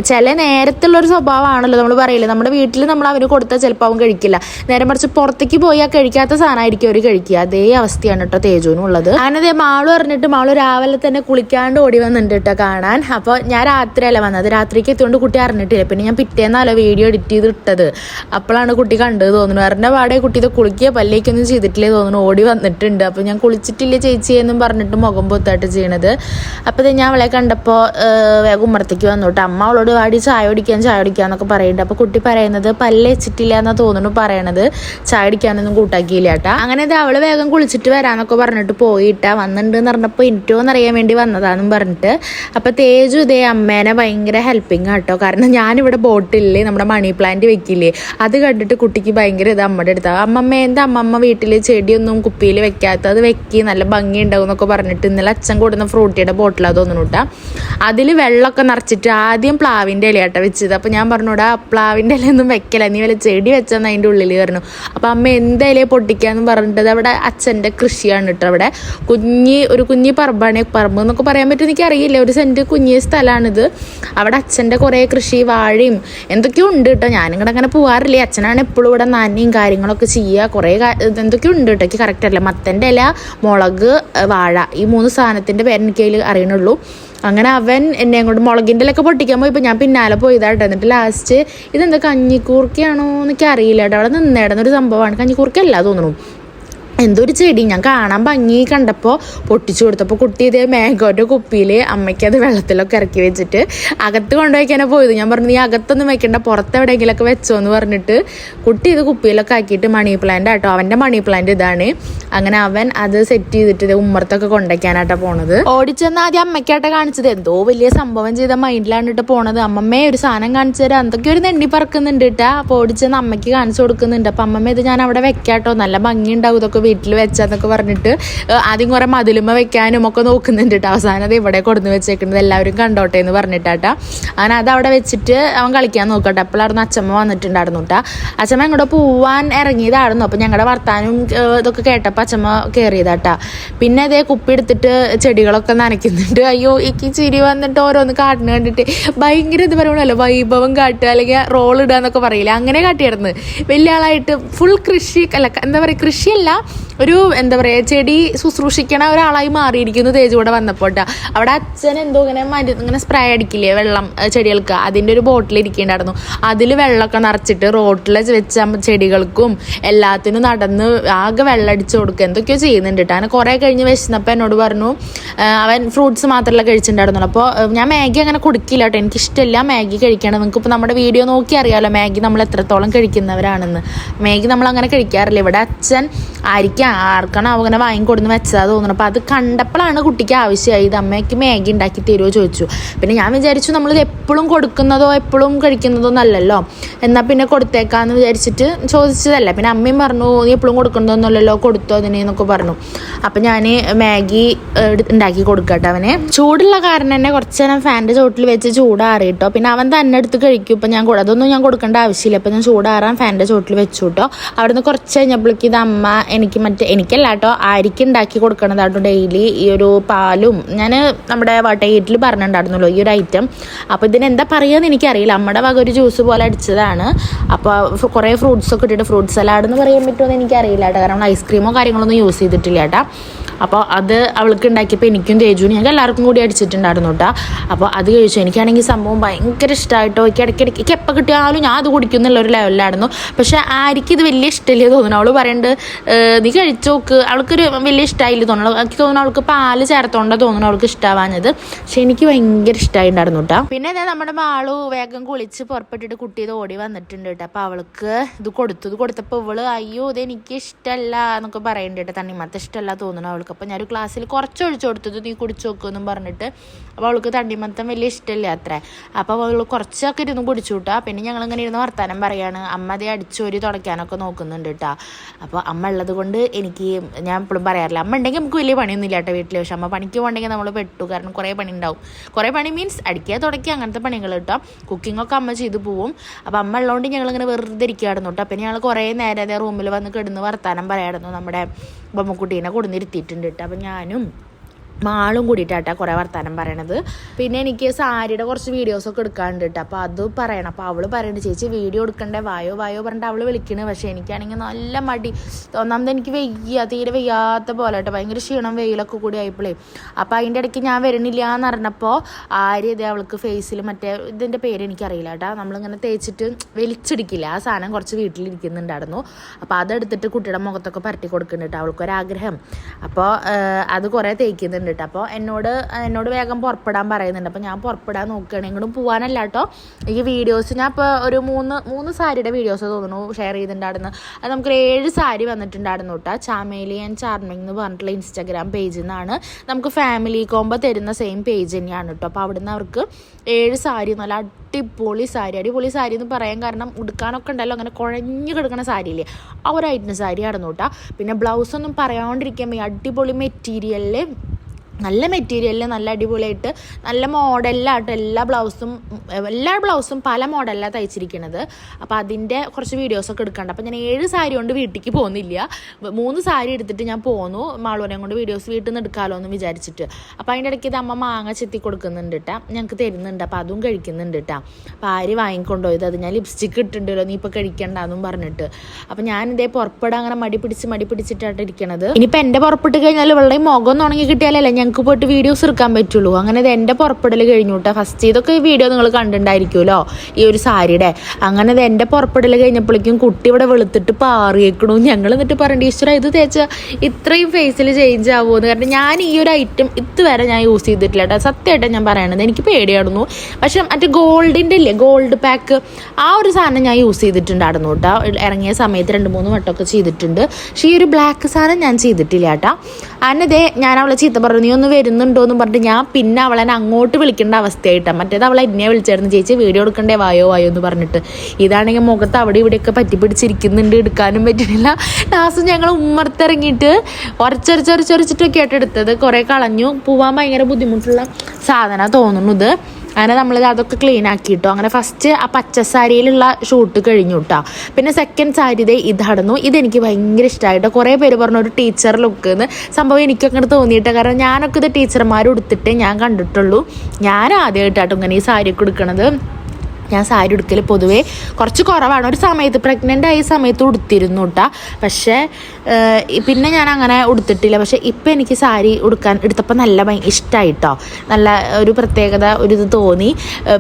ചില നേരത്തുള്ളൊരു സ്വഭാവമാണല്ലോ നമ്മൾ പറയില്ല നമ്മുടെ വീട്ടിൽ നമ്മൾ അവന് കൊടുത്താൽ ചിലപ്പോൾ അവൻ കഴിക്കില്ല. നേരെ മറിച്ച് പുറത്തേക്ക് പോയി ആ കഴിക്കാത്ത സാധനമായിരിക്കും അവർ കഴിക്കുക. അതേ അവസ്ഥയാണ് കേട്ടോ തേജുവിനും ഉള്ളത് അങ്ങനെ അതേ മാൾ പറഞ്ഞിട്ട് മാൾ രാവിലെ തന്നെ കുളിക്കാണ്ട് ഓടി വന്നിട്ടുണ്ട് കേട്ടോ കാണാൻ. അപ്പോൾ ഞാൻ രാത്രിയല്ല വന്നത്. രാത്രിക്ക് എത്തിയോണ്ട് കുട്ടി അറിഞ്ഞിട്ടില്ല. പിന്നെ ഞാൻ പിറ്റേന്നാലോ വീഡിയോ എഡിറ്റ് ചെയ്ത് ഇട്ടത് അപ്പോഴാണ് കുട്ടി കണ്ടത് തോന്നുന്നു. വേറെ പാടെ കുട്ടി ഇത് കുളിക്കുക പല്ലേക്കൊന്നും ചെയ്തിട്ടില്ലേ തോന്നുന്നു. ഓടി വന്നിട്ടുണ്ട്. അപ്പോൾ ഞാൻ കുളിച്ചിട്ടില്ല ചേച്ചി എന്നും പറഞ്ഞിട്ട് മുഖം പൊത്തായിട്ട് ചെയ്യണത്. അപ്പോൾ ഞാൻ അവളെ കണ്ടപ്പോൾ വേഗം ഉമ്മറത്തേക്ക് വന്നു അമ്മ അവളോട് വാടി ചായ കുടിക്കാൻ ചായ കുടിക്കാൻ എന്നൊക്കെ പറയുന്നുണ്ട് അപ്പോൾ കുട്ടി പറയുന്നത് പല്ല് വെച്ചിട്ടില്ല എന്നാ തോന്നുന്നു പറയണത്. ചായ കുടിക്കാനൊന്നും കൂട്ടാക്കിയില്ല കേട്ടാ അങ്ങനെ ഇത് അവൾ വേഗം കുളിച്ചിട്ട് വരാന്നൊക്കെ പറഞ്ഞിട്ട് പോയിട്ടാ. വന്നിട്ടുണ്ട് എന്ന് പറഞ്ഞപ്പോൾ അറിയാൻ വേണ്ടി വന്നതാണെന്നും പറഞ്ഞിട്ട്. അപ്പോൾ തേജു ഇതേ അമ്മേനെ ഭയങ്കര ഹെൽപ്പിംഗ് കേട്ടോ കാരണം ഞാനിവിടെ ബോട്ടില്ലേ നമ്മുടെ മണി വെക്കില്ലേ? അത് കണ്ടിട്ട് കുട്ടിക്ക് ഭയങ്കര ഇത് അമ്മയുടെ അടുത്ത്. അമ്മമ്മ എന്താ അമ്മമ്മ വീട്ടിൽ ചെടിയൊന്നും കുപ്പിയിൽ വെക്കാത്ത അത് വെക്കി നല്ല ഭംഗി ഉണ്ടാവും എന്നൊക്കെ പറഞ്ഞിട്ട് ഇന്നലെ അച്ഛൻ കൊടുക്കുന്ന ഫ്രൂട്ടിയുടെ ബോട്ടിൽ അതൊന്നും ഇട്ടാ അതിൽ വെള്ളമൊക്കെ നിറച്ചിട്ട് ആദ്യം പ്ലാവിന്റെ ഇലയാട്ട വെച്ചത്. അപ്പോൾ ഞാൻ പറഞ്ഞൂടാ പ്ലാവിന്റെ ഇലയൊന്നും വെക്കല നീ വല്ല ചെടി വെച്ചെന്ന് അതിന്റെ ഉള്ളിൽ കയറണം അപ്പോൾ അമ്മ എന്താ ഇലയെ പൊട്ടിക്കാന്ന് പറഞ്ഞിട്ട് അവിടെ അച്ഛന്റെ കൃഷിയാണ് കേട്ടോ അവിടെ. കുഞ്ഞി ഒരു കുഞ്ഞി പറമ്പാണ്. പറമ്പ് എന്നൊക്കെ പറയാൻ പറ്റും എനിക്കറിയില്ല. ഒരു സെന്റ് കുഞ്ഞി സ്ഥലമാണിത്. അവിടെ അച്ഛന്റെ കുറേ കൃഷി വാഴയും എന്തൊക്കെയോ ഉണ്ട് കേട്ടോ ഞാനിങ്ങടെ അങ്ങനെ പോവാറില്ലേ. അച്ഛനാണ് എപ്പോഴും ഇവിടെ നനയും കാര്യങ്ങളൊക്കെ ചെയ്യുക കുറേ എന്തൊക്കെ ഉണ്ട് കേട്ടോ എനിക്ക് കറക്റ്റ് അല്ല മത്തന്റെ ഇല മുളക് വാഴ ഈ മൂന്ന് സാധനത്തിന്റെ പേര് എനിക്ക് അതിൽ അറിയണുള്ളൂ. അങ്ങനെ അവൻ എന്നെ അങ്ങോട്ട് മുളകിന്റെ ഇലൊക്കെ പൊട്ടിക്കാൻ പോയപ്പോൾ ഞാൻ പിന്നാലെ പോയതാട്ടോ. എന്നിട്ട് ലാസ്റ്റ് ഇതെന്താ കഞ്ഞിക്കൂർക്കയാണോ എന്നൊക്കെ അറിയില്ല കേട്ടോ അവിടെ നിന്നേടുന്ന ഒരു സംഭവമാണ്. കഞ്ഞിക്കൂർക്കയല്ല തോന്നുന്നു. എന്തോ ഒരു ചെടി? ഞാൻ കാണാൻ ഭംഗി കണ്ടപ്പോൾ പൊട്ടിച്ചു കൊടുത്തപ്പോൾ കുട്ടി ഇതേ മേഘോന്റെ കുപ്പിയിൽ അമ്മയ്ക്ക് അത് വെള്ളത്തിലൊക്കെ ഇറക്കി വെച്ചിട്ട് അകത്ത് കൊണ്ടുപോയിക്കാനാണ് പോയത്. ഞാൻ പറഞ്ഞു നീ അകത്തൊന്നും വെക്കണ്ട പുറത്ത് എവിടെയെങ്കിലുമൊക്കെ വെച്ചോ എന്ന് പറഞ്ഞിട്ട് കുട്ടി ഇത് കുപ്പിയിലൊക്കെ ആക്കിയിട്ട് മണി പ്ലാന്റ് ആട്ടോ അവന്റെ മണി പ്ലാന്റ് ഇതാണ്. അങ്ങനെ അവൻ അത് സെറ്റ് ചെയ്തിട്ട് ഇത് ഉമ്മർത്തൊക്കെ കൊണ്ടുവയ്ക്കാനായിട്ടാണ് പോണത്. ഓടിച്ചെന്ന് ആദ്യം അമ്മയ്ക്കായിട്ട് കാണിച്ചത്. എന്തോ വലിയ സംഭവം ചെയ്ത മൈൻഡിലാണ് ഇട്ട് പോണത്. അമ്മമ്മേ ഒരു സാധനം കാണിച്ചു തരാം. എന്തൊക്കെ ഒരു നെണ്ണി പറക്കുന്നുണ്ട് കേട്ടാ അപ്പോൾ ഓടിച്ചെന്ന് അമ്മയ്ക്ക് കാണിച്ചു കൊടുക്കുന്നുണ്ട്. അപ്പം അമ്മമ്മ ഇത് ഞാൻ അവിടെ വെക്കാട്ടോ. നല്ല ഭംഗി ഉണ്ടാവും ഇതൊക്കെ വീട്ടിൽ വെച്ചാന്നൊക്കെ പറഞ്ഞിട്ട് ആദ്യം കുറെ മതിലുമ വെക്കാനും ഒക്കെ നോക്കുന്നുണ്ട് കേട്ടോ അവസാനം അത് ഇവിടെ കൊടുന്ന് വെച്ചേക്കുന്നത് എല്ലാവരും കണ്ടോട്ടെ എന്ന് പറഞ്ഞിട്ടാട്ടാ. അങ്ങനെ അത് അവിടെ വെച്ചിട്ട് അവൻ കളിക്കാൻ നോക്കട്ടെ. അപ്പോഴായിരുന്നു അച്ഛമ്മ വന്നിട്ടുണ്ടായിരുന്നു കേട്ടാ അച്ഛമ്മ അങ്ങോട്ട് പോവാൻ ഇറങ്ങിയതായിരുന്നു. അപ്പം ഞങ്ങളുടെ വർത്താനം ഇതൊക്കെ കേട്ടപ്പോൾ അച്ഛമ്മ കയറിയതാട്ടാ പിന്നെ അതേ കുപ്പി എടുത്തിട്ട് ചെടികളൊക്കെ നനയ്ക്കുന്നുണ്ട്. അയ്യോ എനിക്ക് ചിരി വന്നിട്ട് ഓരോന്ന് കാട്ടിന് കണ്ടിട്ട് ഭയങ്കര ഇത് പറയണല്ലോ വൈഭവം കാട്ടുക അല്ലെങ്കിൽ റോൾ ഇടുക എന്നൊക്കെ പറയില്ല? അങ്ങനെ കാട്ടിയായിരുന്നു. വലിയ ആളായിട്ട് ഫുൾ കൃഷി അല്ല എന്താ പറയുക കൃഷിയല്ല ഒരു എന്താ പറയുക ചെടി ശുശ്രൂഷിക്കണ ഒരാളായി മാറിയിരിക്കുന്നു തേജ് കൂടെ വന്നപ്പോട്ടാ. അവിടെ അച്ഛൻ എന്തോ ഇങ്ങനെ ഇങ്ങനെ സ്പ്രേ അടിക്കില്ലേ വെള്ളം ചെടികൾക്ക്? അതിന്റെ ഒരു ബോട്ടിൽ ഇരിക്കേണ്ടായിരുന്നു. അതിൽ വെള്ളമൊക്കെ നിറച്ചിട്ട് റോട്ടിൽ വെച്ച ചെടികൾക്കും എല്ലാത്തിനും നടന്ന് ആകെ വെള്ളം അടിച്ചു കൊടുക്കുക. എന്തൊക്കെയോ ചെയ്യുന്നുണ്ട് കേട്ടോ അങ്ങനെ കുറേ കഴിഞ്ഞ് വിശന്നപ്പോൾ എന്നോട് പറഞ്ഞു അവൻ ഫ്രൂട്ട്സ് മാത്രമല്ല കഴിച്ചിട്ടുണ്ടായിരുന്നുള്ളൂ. അപ്പോൾ ഞാൻ മാഗി അങ്ങനെ കൊടുക്കില്ല കേട്ടോ എനിക്കിഷ്ടമില്ല മാഗി കഴിക്കണം നിങ്ങൾക്ക് ഇപ്പോൾ നമ്മുടെ വീഡിയോ നോക്കി അറിയാമല്ലോ മാഗി നമ്മൾ എത്രത്തോളം കഴിക്കുന്നവരാണെന്ന്. മാഗി നമ്മൾ അങ്ങനെ കഴിക്കാറില്ല. ഇവിടെ അച്ഛൻ ആയിരിക്കും ആർക്കാണ് അങ്ങനെ വാങ്ങിക്കൊടുന്ന് വെച്ചതാ തോന്നുന്നു അപ്പോൾ അത് കണ്ടപ്പോഴാണ് കുട്ടിക്ക് ആവശ്യമായി ഇത് അമ്മയ്ക്ക് മാഗി ഉണ്ടാക്കി തരുമോ ചോദിച്ചു. പിന്നെ ഞാൻ വിചാരിച്ചു നമ്മളിത് എപ്പോഴും കൊടുക്കുന്നതോ എപ്പോഴും കഴിക്കുന്നതോ നല്ലല്ലോ എന്നാൽ പിന്നെ കൊടുത്തേക്കാന്ന് വിചാരിച്ചിട്ട് ചോദിച്ചതല്ല. പിന്നെ അമ്മയും പറഞ്ഞു നീ എപ്പോഴും കൊടുക്കുന്നതൊന്നുമല്ലല്ലോ കൊടുത്തോ അതിനെ എന്നൊക്കെ പറഞ്ഞു. അപ്പം ഞാൻ മാഗി ഉണ്ടാക്കി കൊടുക്കട്ടെ അവനെ. ചൂടുള്ള കാരണം തന്നെ കുറച്ച് നേരം ഫാന്റെ ചോട്ടിൽ വെച്ച് ചൂടാറി കേട്ടോ പിന്നെ അവൻ തന്നെ എടുത്ത് കഴിക്കും ഇപ്പം ഞാൻ അതൊന്നും ഞാൻ കൊടുക്കേണ്ട ആവശ്യമില്ല. അപ്പം ഞാൻ ചൂടാറാൻ ഫാന്റെ ചോട്ടിൽ വെച്ചു കേട്ടോ അവിടുന്ന് കുറച്ച് കഴിഞ്ഞപ്പോഴേക്കും ഇത് അമ്മ എനിക്ക് മറ്റേ എനിക്കല്ല കേട്ടോ അരിക്ക് ഉണ്ടാക്കി കൊടുക്കണതാട്ടോ ഡെയിലി ഈ ഒരു പാലും. ഞാൻ നമ്മുടെ വട്ടയീറ്റിൽ പറഞ്ഞിട്ടുണ്ടായിരുന്നല്ലോ ഈ ഒരു ഐറ്റം അപ്പോൾ ഇതിനെന്താ പറയുകയെന്ന് എനിക്കറിയില്ല. അമ്മയുടെ വക ഒരു ജ്യൂസ് പോലെ അടിച്ചതാണ്. അപ്പോൾ കുറേ ഫ്രൂട്ട്സ് ഒക്കെ ഇട്ടിട്ട് ഫ്രൂട്ട് സലാഡ് എന്ന് പറയാൻ പറ്റുമോ എന്ന് എനിക്കറിയില്ല കേട്ടോ കാരണം ഐസ്ക്രീമോ കാര്യങ്ങളൊന്നും യൂസ് ചെയ്തിട്ടില്ല കേട്ടോ അപ്പോൾ അത് അവൾക്ക് ഉണ്ടാക്കിയപ്പോൾ എനിക്കും തേജുവിനും ഞങ്ങൾക്ക് എല്ലാവർക്കും കൂടി അടിച്ചിട്ടുണ്ടായിരുന്നു കേട്ടോ അപ്പോൾ അത് കഴിച്ചു. എനിക്കാണെങ്കിൽ സംഭവം ഭയങ്കര ഇഷ്ടമായിട്ടോ എനിക്ക് ഇടയ്ക്കിടയ്ക്ക് എനിക്ക് എപ്പോൾ കിട്ടിയാലും ഞാൻ അത് കുടിക്കും എന്നുള്ളൊരു ലെവലിലായിരുന്നു. പക്ഷേ ആർക്ക് ഇത് വലിയ ഇഷ്ടമില്ലേ തോന്നുന്നു. അവൾ പറയുന്നുണ്ട് "ഏഹ്, നീ കഴിച്ചു നോക്ക്. അവൾക്കൊരു വലിയ ഇഷ്ടമായില്ല തോന്നുന്നു എനിക്ക് തോന്നുന്നു അവൾക്ക് പാൽ ചേർത്തോണ്ടോ തോന്നുന്നു അവൾക്ക് ഇഷ്ടമാവാഞ്ഞത് പക്ഷെ എനിക്ക് ഭയങ്കര ഇഷ്ടമായിട്ടുണ്ടായിരുന്നു കേട്ടോ പിന്നെ അതായത് നമ്മുടെ മാളു വേഗം കുളിച്ച് പുറപ്പെട്ടിട്ട് കുട്ടി ഇത് ഓടി വന്നിട്ടുണ്ട് കേട്ടോ അപ്പോൾ അവൾക്ക് ഇത് കൊടുത്തു. ഇത് കൊടുത്തപ്പോൾ ഇവൾ അയ്യോ ഇത് എനിക്ക് ഇഷ്ടമല്ല എന്നൊക്കെ പറയുന്നുണ്ട് കേട്ടോ മാത്രം ഇഷ്ടമല്ല തോന്നുന്നു അവൾക്ക്. അപ്പോൾ ഞാനൊരു ക്ലാസ്സിൽ കുറച്ച് ഒഴിച്ചു കൊടുത്തത് നീ കുടിച്ചു നോക്കുമെന്നും പറഞ്ഞിട്ട് അപ്പോൾ അവൾക്ക് തണ്ടിമത്തം വലിയ ഇഷ്ടമല്ല അത്രേ. അപ്പോൾ അവൾ കുറച്ചൊക്കെ ഇരുന്ന് കുടിച്ചു കിട്ടുക പിന്നെ ഞങ്ങൾ ഇങ്ങനെ ഇരുന്ന് വർത്താനം പറയാണ്. അമ്മ അതേ അടിച്ചോരി തുടയ്ക്കാനൊക്കെ നോക്കുന്നുണ്ട് കേട്ടോ അപ്പോൾ അമ്മ ഉള്ളത് കൊണ്ട് എനിക്ക് ഞാൻ എപ്പോഴും പറയാറില്ല. അമ്മ ഉണ്ടെങ്കിൽ നമുക്ക് വലിയ പണിയൊന്നും ഇല്ല കേട്ടോ വീട്ടിൽ പക്ഷെ അമ്മ പണിക്ക് പോകണമെങ്കിൽ നമ്മൾ പെട്ടു കാരണം കുറേ പണി ഉണ്ടാവും കുറേ പണി മീൻസ് അടിക്കുക തുടയ്ക്കുക അങ്ങനത്തെ പണികൾ കേട്ടോ കുക്കിംഗ് ഒക്കെ അമ്മ ചെയ്തു പോവും. അപ്പോൾ അമ്മ ഉള്ളതുകൊണ്ട് ഞങ്ങളിങ്ങനെ വെറുതെ ഇരിക്കുകയായിരുന്നു കേട്ടോ പിന്നെ ഞങ്ങൾ കുറേ നേരം റൂമിൽ വന്ന് കിടന്ന് വർത്താനം പറയായിരുന്നു നമ്മുടെ ബൊമ്മക്കുട്ടീനെ കൊടുന്നിരുത്തിയിട്ടുണ്ട് കേട്ടോ അപ്പോൾ ഞാനും മാളും കൂടിയിട്ടാട്ടാ കുറേ വർത്താനം പറയണത്. പിന്നെ എനിക്ക് സാരിയുടെ കുറച്ച് വീഡിയോസൊക്കെ എടുക്കാണ്ട് കേട്ടോ അപ്പോൾ അത് പറയണം. അപ്പോൾ അവൾ പറയണ്ട ചേച്ചി വീഡിയോ എടുക്കണ്ടേ? വായോ വായോ പറഞ്ഞിട്ട് അവൾ വിളിക്കണേ. പക്ഷേ എനിക്കാണെങ്കിൽ നല്ല മടി. ഒന്നാമത് എനിക്ക് വെയ്യ തീരെ വെയ്യാത്ത പോലെ കേട്ടോ ഭയങ്കര ക്ഷീണം വെയിലൊക്കെ കൂടി ആയപ്പോഴേ അപ്പോൾ അതിന്റെ ഇടയ്ക്ക് ഞാൻ വരണില്ല എന്ന് പറഞ്ഞപ്പോൾ ആര്യ ഇതേ അവൾക്ക് ഫേസിൽ മറ്റേ ഇതിന്റെ പേര് എനിക്കറിയില്ല കേട്ടോ നമ്മളിങ്ങനെ തേച്ചിട്ട് വലിച്ചെടുക്കില്ല. ആ സാധനം കുറച്ച് വീട്ടിലിരിക്കുന്നുണ്ടായിരുന്നു. അപ്പോൾ അതെടുത്തിട്ട് കുട്ടിയുടെ മുഖത്തൊക്കെ പരട്ടി കൊടുക്കുന്നുണ്ട് അവൾക്കൊരാഗ്രഹം. അപ്പോൾ അത് കുറേ തേക്കുന്നുണ്ട്. കേട്ടോ അപ്പോൾ എന്നോട് എന്നോട് വേഗം പുറപ്പെടാൻ പറയുന്നുണ്ട്. അപ്പോൾ ഞാൻ പുറപ്പെടാൻ നോക്കുകയാണ്. എങ്ങോട്ടും പോകാനല്ല കേട്ടോ. ഈ വീഡിയോസ് ഞാൻ ഇപ്പോൾ ഒരു മൂന്ന് മൂന്ന് സാരിയുടെ വീഡിയോസ് തോന്നുന്നു ഷെയർ ചെയ്തിട്ടുണ്ടായിരുന്നു. അത് നമുക്കൊരു ഏഴ് സാരി വന്നിട്ടുണ്ടായിരുന്നു കേട്ടോ. ചാമേലി ആൻഡ് ചാർമിങ് എന്ന് പറഞ്ഞിട്ടുള്ള ഇൻസ്റ്റാഗ്രാം പേജിൽ നിന്നാണ് നമുക്ക് ഫാമിലി കോമ്പോ തരുന്ന സെയിം പേജ് തന്നെയാണ് കേട്ടോ. അപ്പോൾ അവിടുന്ന് അവർക്ക് ഏഴ് സാരി നല്ല അടിപൊളി സാരി. അടിപൊളി സാരി എന്ന് പറയാൻ കാരണം ഉടുക്കാനൊക്കെ ഉണ്ടല്ലോ. അങ്ങനെ കുഴഞ്ഞു കിടക്കുന്ന സാരിയില്ലേ. ആ ഒരു ഐറ്റം സാരി ആയിരുന്നു കേട്ടോ. പിന്നെ ബ്ലൗസ് ഒന്നും പറയാണ്ടിരിക്കാൻ വയ്യ. അടിപൊളി മെറ്റീരിയലിൽ നല്ല മെറ്റീരിയലിൽ നല്ല അടിപൊളിയായിട്ട് നല്ല മോഡലിലായിട്ട് എല്ലാ ബ്ലൗസും എല്ലാ ബ്ലൗസും പല മോഡലിലാണ് തയ്ച്ചിരിക്കുന്നത് അപ്പോൾ അതിന്റെ കുറച്ച് വീഡിയോസൊക്കെ എടുക്കണ്ട. അപ്പോൾ ഞാൻ ഏഴ് സാരി കൊണ്ട് വീട്ടിലേക്ക് പോകുന്നില്ല. മൂന്ന് സാരി എടുത്തിട്ട് ഞാൻ പോന്നു. മാളൂനെ കൊണ്ട് വീഡിയോസ് വീട്ടിൽ നിന്ന് എടുക്കാമല്ലോ എന്ന് വിചാരിച്ചിട്ട്. അപ്പോൾ അതിന്റെ ഇടയ്ക്ക് ഇത് അമ്മ മാങ്ങ ചെത്തി കൊടുക്കുന്നുണ്ട് കേട്ടോ ഞങ്ങൾക്ക് തരുന്നുണ്ട്. അപ്പോൾ അതും കഴിക്കുന്നുണ്ട് കേട്ടോ അപ്പോൾ ആര് വാങ്ങിക്കൊണ്ടുപോയത് അത് ഞാൻ ലിപ്സ്റ്റിക്ക് ഇട്ടിട്ടുണ്ടല്ലോ നീ ഇപ്പോൾ കഴിക്കണ്ടെന്നും പറഞ്ഞിട്ട്. അപ്പോൾ ഞാൻ ഇതേ പുറപ്പെടാൻ അങ്ങനെ മടി പിടിച്ച് മടി പിടിച്ചിട്ടാണ് ഇരിക്കണത്. ഇനിയിപ്പോൾ എന്റെ പുറപ്പെട്ട് കഴിഞ്ഞാൽ ഇവളുടെ മുഖം ഒന്നും ഉണങ്ങി കിട്ടിയാലല്ലേ ഞങ്ങൾക്ക് പോയിട്ട് വീഡിയോസ് എടുക്കാൻ പറ്റുള്ളൂ. അങ്ങനെ ഇത് എന്റെ പുറപ്പെടൽ കഴിഞ്ഞു കേട്ടോ ഫസ്റ്റ് ഇതൊക്കെ ഈ വീഡിയോ നിങ്ങൾ കണ്ടിട്ടുണ്ടായിരിക്കുമല്ലോ? ഈ ഒരു സാരിയുടെ. അങ്ങനെ ഇത് എന്റെ പുറപ്പെടൽ കഴിഞ്ഞപ്പോഴേക്കും കുട്ടി ഇവിടെ വെളുത്തിട്ട് പാറിയേക്കണു. ഞങ്ങൾ എന്നിട്ട് പറയേണ്ട ഈശ്വര ഇത് തേച്ച ഇത്രയും ഫേസിൽ ചേഞ്ച് ആവുമെന്ന് കാരണം ഞാൻ ഈ ഒരു ഐറ്റം ഇതുവരെ ഞാൻ യൂസ് ചെയ്തിട്ടില്ല കേട്ടോ സത്യമായിട്ട് ഞാൻ പറയണത് എനിക്ക് പേടിയായിരുന്നു. പക്ഷെ മറ്റേ ഗോൾഡിന്റെ ഇല്ലേ ഗോൾഡ് പാക്ക് ആ ഒരു സാധനം ഞാൻ യൂസ് ചെയ്തിട്ടുണ്ടായിരുന്നു കേട്ടോ ഇറങ്ങിയ സമയത്ത് രണ്ട് മൂന്ന് വട്ടമൊക്കെ ചെയ്തിട്ടുണ്ട്. പക്ഷേ ഈ ഒരു ബ്ലാക്ക് സാധനം ഞാൻ ചെയ്തിട്ടില്ല കേട്ടോ അന്നതേ ഞാൻ അവളെ ചീത്ത പറഞ്ഞു നീ ഒന്ന് വരുന്നുണ്ടോ എന്ന് പറഞ്ഞിട്ട് ഞാൻ പിന്നെ അവളെ അങ്ങോട്ട് വിളിക്കേണ്ട അവസ്ഥയായിട്ടാണ് മറ്റേത് അവളെ എന്നെ വിളിച്ചായിരുന്നു. ചേച്ചി വീഡിയോ എടുക്കണ്ടേ? വായോ വായോ എന്ന് പറഞ്ഞിട്ട്. ഇതാണെങ്കിൽ മുഖത്ത് അവിടെ ഇവിടെയൊക്കെ പറ്റി പിടിച്ചിരിക്കുന്നുണ്ട് എടുക്കാനും പറ്റുന്നില്ല. ലാസ്റ്റ് ഞങ്ങൾ ഉമ്മർത്തിറങ്ങിയിട്ട് ഉരച്ചൊരച്ചൊരച്ചൊരച്ചിട്ടൊക്കെ ആയിട്ട് എടുത്തത്. കുറേ കളഞ്ഞു. പോവാൻ ഭയങ്കര ബുദ്ധിമുട്ടുള്ള സാധനം തോന്നുന്നു ഇത് അങ്ങനെ നമ്മൾ അതൊക്കെ ക്ലീൻ ആക്കി ആക്കിയിട്ടു. അങ്ങനെ ഫസ്റ്റ് ആ പച്ച സാരിയിലുള്ള ഷൂട്ട് കഴിഞ്ഞു കേട്ടോ പിന്നെ സെക്കൻഡ് സാരി ഇതേ ഇതായിരുന്നു ഇതെനിക്ക് ഭയങ്കര ഇഷ്ടമായിട്ടോ കുറേ പേര് പറഞ്ഞു ഒരു ടീച്ചർ ലുക്ക് എന്ന് സംഭവം എനിക്കൊക്കെ അങ്ങനെ തോന്നിയിട്ട്. കാരണം ഞാനൊക്കെ ഇത് ടീച്ചർമാർ ഉടുത്തിട്ടേ ഞാൻ കണ്ടിട്ടുള്ളൂ. ഞാൻ ആദ്യമായിട്ടാട്ടോ ഇങ്ങനെ ഈ സാരി കൊടുക്കണത് ഞാൻ സാരി ഉടുക്കൽ പൊതുവേ കുറച്ച് കുറവാണ്. ഒരു സമയത്ത് പ്രഗ്നന്റ് ആയ സമയത്ത് ഉടുത്തിരുന്നു കേട്ടാ പക്ഷേ പിന്നെ ഞാൻ അങ്ങനെ ഉടുത്തിട്ടില്ല. പക്ഷേ ഇപ്പം എനിക്ക് സാരി ഉടുക്കാൻ എടുത്തപ്പോൾ നല്ല ഇഷ്ടമായിട്ടോ നല്ല ഒരു പ്രത്യേകത ഒരു ഇത് തോന്നി.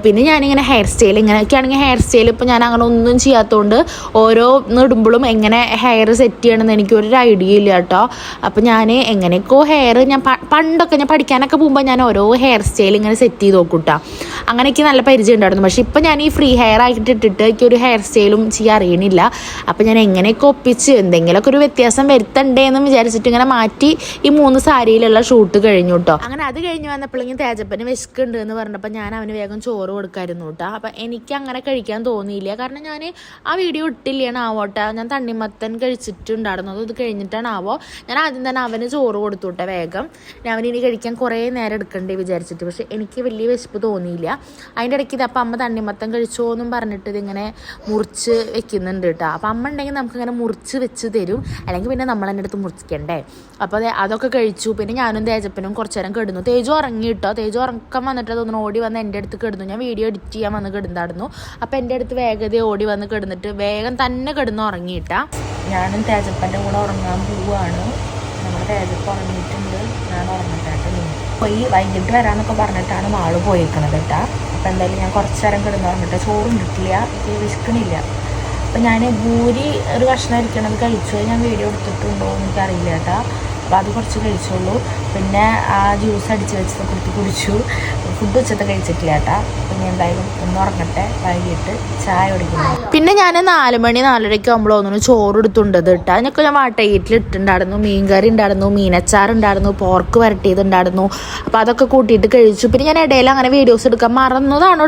പിന്നെ ഞാനിങ്ങനെ ഹെയർ സ്റ്റൈൽ ഇങ്ങനെയൊക്കെ ആണെങ്കിൽ ഹെയർ സ്റ്റൈൽ ഇപ്പം ഞാൻ അങ്ങനെ ഒന്നും ചെയ്യാത്തതുകൊണ്ട് ഓരോ ഇടുമ്പോഴും എങ്ങനെ ഹെയർ സെറ്റ് ചെയ്യണമെന്ന് എനിക്കൊരു ഐഡിയ ഇല്ല കേട്ടോ അപ്പം ഞാൻ എങ്ങനെയൊക്കെയോ ഹെയർ ഞാൻ പണ്ടൊക്കെ ഞാൻ പഠിക്കാനൊക്കെ പോകുമ്പോൾ ഞാൻ ഓരോ ഹെയർ സ്റ്റൈൽ ഇങ്ങനെ സെറ്റ് ചെയ്ത് നോക്കൂട്ടോ. അങ്ങനെയൊക്കെ നല്ല പരിചയം ഉണ്ടായിരുന്നു. പക്ഷെ ഇപ്പം ഞാൻ ഞാൻ ഈ ഫ്രീ ഹെയർ ആയിട്ട് ഇട്ടിട്ട് എനിക്കൊരു ഹെയർ സ്റ്റൈലും ചെയ്യാൻ അറിയണില്ല. അപ്പം ഞാൻ എങ്ങനെയൊക്കെ ഒപ്പിച്ച് എന്തെങ്കിലുമൊക്കെ ഒരു വ്യത്യാസം വരുത്തണ്ടേ എന്ന് വിചാരിച്ചിട്ട് ഇങ്ങനെ മാറ്റി ഈ മൂന്ന് സാരിയിലുള്ള ഷൂട്ട് കഴിഞ്ഞു കേട്ടോ അങ്ങനെ അത് കഴിഞ്ഞ് വന്നപ്പോഴെങ്കിൽ തേജപ്പന് വിശക്കുണ്ട് എന്ന് പറഞ്ഞപ്പോൾ ഞാൻ അവന് വേഗം ചോറ് കൊടുക്കായിരുന്നു കേട്ടോ അപ്പം എനിക്ക് അങ്ങനെ കഴിക്കാൻ തോന്നിയില്ല. കാരണം ഞാൻ ആ വീഡിയോ ഇട്ടില്ലാണ് ആവോട്ടെ. ഞാൻ തണ്ണിമത്തൻ കഴിച്ചിട്ടുണ്ടായിരുന്നു. അത് ഇത് കഴിഞ്ഞിട്ടാണ് ആവോ. ഞാൻ ആദ്യം തന്നെ അവന് ചോറ് കൊടുത്തു വേഗം. ഞാൻ അവന് ഇനി കഴിക്കാൻ കുറേ നേരം എടുക്കണ്ടേ വിചാരിച്ചിട്ട്. പക്ഷെ എനിക്ക് വലിയ വിശപ്പ് തോന്നിയില്ല. അതിന്റെ ഇടയ്ക്ക് ഇത് അപ്പം അമ്മ തണ്ണിമത്തൻ കഴിച്ചോ എന്നും പറഞ്ഞിട്ട് ഇതിങ്ങനെ മുറിച്ച് വെക്കുന്നുണ്ട് കേട്ടോ അപ്പം അമ്മ ഉണ്ടെങ്കിൽ നമുക്കിങ്ങനെ മുറിച്ച് വെച്ച് തരും. അല്ലെങ്കിൽ പിന്നെ നമ്മൾ എന്റെ അടുത്ത് മുറിക്കണ്ടേ. അപ്പോൾ അതെ അതൊക്കെ കഴിച്ചു. പിന്നെ ഞാനും തേജപ്പനും കുറച്ച് നേരം കിടന്നു. തേജു ഉറങ്ങി കേട്ടോ തേജു ഉറക്കം വന്നിട്ട് തോന്നുന്നു ഓടി വന്ന് എന്റെ അടുത്ത് കിടന്നു. ഞാൻ വീഡിയോ എഡിറ്റ് ചെയ്യാൻ വന്ന് കിടന്നായിരുന്നു അപ്പോൾ എന്റെ അടുത്ത് വേഗത ഓടി വന്ന് കിടന്നിട്ട് വേഗം തന്നെ കിടന്നു ഉറങ്ങിയിട്ടാ ഞാനും തേജപ്പന്റെ കൂടെ ഉറങ്ങാൻ പോവുകയാണ് നമ്മുടെ തേജപ്പ് ഉറങ്ങിയിട്ടുണ്ട്. ഞാൻ ഉറങ്ങിട്ടായിട്ട് പോയി വൈകിട്ട് വരാമെന്നൊക്കെ പറഞ്ഞിട്ടാണ് മാൾ പോയേക്കണത് കേട്ടാ അപ്പോൾ എന്തായാലും ഞാൻ കുറച്ച് നേരം കിടന്നു പറഞ്ഞിട്ട് ചോറും കിട്ടില്ല എനിക്ക് വിശക്കണില്ല. അപ്പം ഞാൻ ഭൂരി ഒരു കഷ്ണം ഇരിക്കണത് കഴിച്ചു. ഞാൻ വീഡിയോ എടുത്തിട്ടുണ്ടോ എന്ന് എനിക്കറിയില്ല കേട്ടാ. അപ്പോൾ അത് കുറച്ച് കഴിച്ചുള്ളൂ പിന്നെ ആ ജ്യൂസ് അടിച്ച് വെച്ചത് കുട്ടി കുടിച്ചു. ഫുഡ് ഉച്ചത്തെ കഴിച്ചിട്ടില്ല കേട്ടാ. പിന്നെ എന്തായാലും ഒന്ന് ഉറങ്ങട്ടെ. വൈകിട്ട് ചായ കുടിക്കുന്നു. പിന്നെ ഞാൻ നാല് മണി നാലരയ്ക്ക് ആകുമ്പോൾ ആകുമ്പോഴൊന്നും ചോറ് എടുത്തുണ്ടത് ഇട്ടാ. ഞങ്ങൾക്ക് ഞാൻ വാട്ടയിറ്റിൽ ഇട്ടുണ്ടായിരുന്നു മീൻകറി ഉണ്ടായിരുന്നു മീനച്ചാർ ഉണ്ടായിരുന്നു പോർക്ക് വരട്ടിയതുണ്ടായിരുന്നു അപ്പോൾ അതൊക്കെ കൂട്ടിയിട്ട് കഴിച്ചു. പിന്നെ ഞാൻ ഇടയിൽ അങ്ങനെ വീഡിയോസ് എടുക്കാൻ മറന്നതാണോ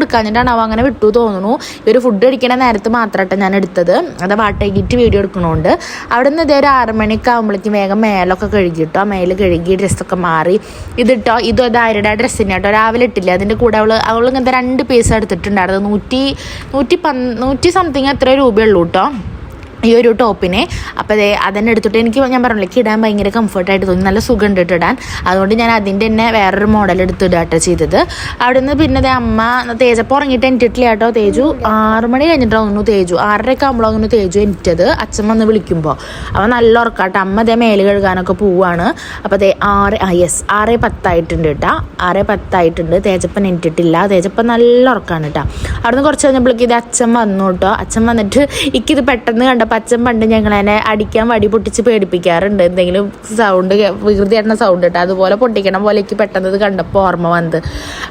അവ അങ്ങനെ വിട്ടു തോന്നുന്നു. ഇവർ ഫുഡ് കഴിക്കണ നേരത്ത് മാത്രമായിട്ട് ഞാൻ എടുത്തത്. അത് വാട്ടയിറ്റ് വീഡിയോ എടുക്കണോണ്ട്. അവിടെ നിന്ന് ഇതേ ഒരു ആറ് മണിയൊക്കെ ആകുമ്പോഴേക്കും വേഗം മേലൊക്കെ കഴുകിട്ടോ മേൽ കഴുകി ഡ്രസ്സൊക്കെ മാറി. ഇതിട്ടോ ഇതും അത് ആരുടെ ഡ്രസ്സിന് കേട്ടോ രാവിലെ ഇട്ടില്ല? അതിന്റെ കൂടെ അവൾ അവൾ ഇങ്ങനത്തെ രണ്ട് പീസ് എടുത്തിട്ടുണ്ടായിരുന്നു. നൂറ്റി നൂറ്റി പന് നൂറ്റി സംതിങ് എത്ര രൂപയുള്ളൂ കേട്ടോ ഈ ഒരു ടോപ്പിനെ അപ്പോൾ അതേ അതന്നെ എടുത്തിട്ട് എനിക്ക് ഞാൻ പറഞ്ഞില്ല ഇടാൻ ഭയങ്കര കംഫർട്ടായിട്ട് തോന്നി. നല്ല സുഖം ഉണ്ട് ഇടാൻ. അതുകൊണ്ട് ഞാൻ അതിന്റെ തന്നെ വേറൊരു മോഡൽ എടുത്തിടാട്ടോ ചെയ്തത്. അവിടെ നിന്ന് പിന്നെ അതേ അമ്മ തേജപ്പം ഉറങ്ങിയിട്ട് എനിക്കിട്ടില്ല കേട്ടോ തേജു. ആറ് മണി കഴിഞ്ഞിട്ടാണ് തോന്നുന്നു തേജു. ആറരയൊക്കെ ആകുമ്പോൾ ആകുമ്പോഴാണ് തേജു എനിറ്റത് അച്ഛൻ വന്ന് വിളിക്കുമ്പോൾ അപ്പോൾ നല്ല ഉറക്കാട്ടോ. അമ്മ അതേ മേൽ കഴുകാനൊക്കെ പോവാണ്. അപ്പോൾ അതേ ആറ് ആ യെസ് ആറ് പത്തായിട്ടുണ്ട് കേട്ടോ. ആറ് പത്തായിട്ടുണ്ട്. തേജപ്പൻ എനിട്ടിട്ടില്ല തേജപ്പൻ നല്ല ഉറക്കാണ് കേട്ടോ. അവിടെ നിന്ന് കുറച്ച് കഴിഞ്ഞപ്പോഴേക്ക് ഇത് അച്ഛൻ വന്നു കേട്ടോ. അച്ഛൻ വന്നിട്ട് എനിക്കിത് പെട്ടെന്ന് കണ്ടപ്പോൾ അച്ഛൻ പണ്ട് ഞങ്ങളതിനെ അടിക്കാൻ വടി പൊട്ടിച്ച് പേടിപ്പിക്കാറുണ്ട്. എന്തെങ്കിലും സൗണ്ട് വികൃതിയായിട്ടുന്ന സൗണ്ട് കേട്ടോ അതുപോലെ പൊട്ടിക്കണം പോലെ എനിക്ക് പെട്ടെന്ന് ഇത് കണ്ടപ്പോൾ ഓർമ്മ വന്നത്.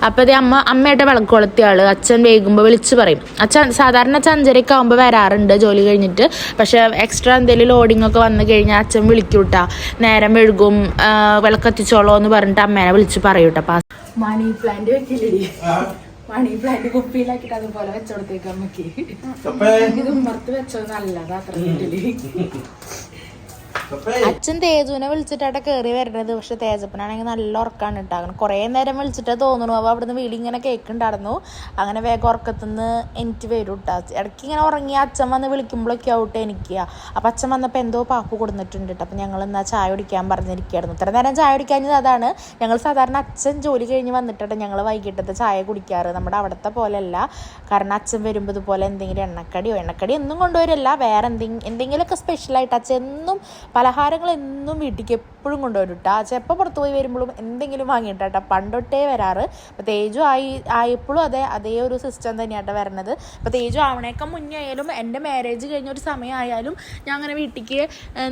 അപ്പോൾ അതേ അമ്മ അമ്മയുടെ വിളക്ക് കൊളുത്തിയ ആൾ അച്ഛൻ വേകുമ്പോൾ വിളിച്ച് പറയും. അച്ഛൻ സാധാരണ അച്ഛൻ അഞ്ചരയ്ക്ക് ആകുമ്പോൾ വരാറുണ്ട് ജോലി കഴിഞ്ഞിട്ട്. പക്ഷേ എക്സ്ട്രാ എന്തെങ്കിലും ലോഡിംഗ് ഒക്കെ വന്നു കഴിഞ്ഞാൽ അച്ഛൻ വിളിക്കൂട്ടാ. നേരം വെഴുകും വിളക്കത്തിച്ചോളോ എന്ന് പറഞ്ഞിട്ട് അമ്മേനെ വിളിച്ച് പറയൂട്ടാ. അപ്പം മണി പ്ലാന്റ് വെക്കില്ലേ മണി പ്ലാന്റ് കുപ്പിയിലാക്കിട്ട് അതുപോലെ വെച്ചോടത്തേക്ക് അമ്മയ്ക്ക്. ഇത് ഉമ്മർത്ത് വെച്ചത് നല്ലതാ അത്ര വീട്ടിൽ. അച്ഛൻ തേജുവിനെ വിളിച്ചിട്ടാണ് കയറി വരുന്നത്. പക്ഷെ തേജപ്പനാണെങ്കിൽ നല്ല ഉറക്കാണ് ഉണ്ടാകണം കുറേ നേരം വിളിച്ചിട്ടേ തോന്നുന്നു അവ അവിടുന്ന് വീട് ഇങ്ങനെ കേക്കുണ്ടായിരുന്നു. അങ്ങനെ വേഗം ഉറക്കത്തുനിന്ന് എനിക്ക് വരും കേട്ടോ. ഇടയ്ക്ക് ഇങ്ങനെ ഉറങ്ങി അച്ഛൻ വന്ന് വിളിക്കുമ്പോഴൊക്കെ ആവട്ടെ എനിക്ക്. അപ്പൊ അച്ഛൻ വന്നപ്പോൾ എന്തോ പാപ്പ് കൊടുത്തിട്ടുണ്ട് അപ്പം ഞങ്ങൾ എന്നാൽ ചായ കുടിക്കാൻ പറഞ്ഞിരിക്കുകയായിരുന്നു. ഇത്ര നേരം ചായ കുടിക്കാഞ്ഞത് അതാണ്. ഞങ്ങൾ സാധാരണ അച്ഛൻ ജോലി കഴിഞ്ഞ് വന്നിട്ടാണ് ഞങ്ങൾ വൈകിട്ടത്തെ ചായ കുടിക്കാറ്. നമ്മുടെ അവിടുത്തെ പോലെയല്ല. കാരണം അച്ഛൻ വരുമ്പോൾ ഇതുപോലെ എന്തെങ്കിലും എണ്ണക്കടിയോ എണ്ണക്കടി ഒന്നും കൊണ്ടുവരില്ല. വേറെ എന്തെങ്കിലും എന്തെങ്കിലുമൊക്കെ സ്പെഷ്യലായിട്ട് അച്ഛൻ എന്നും പലഹാരങ്ങൾ എന്നും വീട്ടിലേക്ക് എപ്പോഴും കൊണ്ടുവരും കേട്ടോ എപ്പോൾ പുറത്ത് പോയി വരുമ്പോഴും എന്തെങ്കിലും വാങ്ങിയിട്ടാ പണ്ടൊട്ടേ വരാറ്. അപ്പോൾ തേജു ആയി ആയപ്പോഴും അതെ അതേ ഒരു സിസ്റ്റം തന്നെയാട്ടോ വരണത് അപ്പോൾ തേജു ആവണേക്കാൾ മുന്നേ ആയാലും എന്റെ മാരേജ് കഴിഞ്ഞ ഒരു സമയമായാലും ഞാൻ അങ്ങനെ വീട്ടിലേക്ക്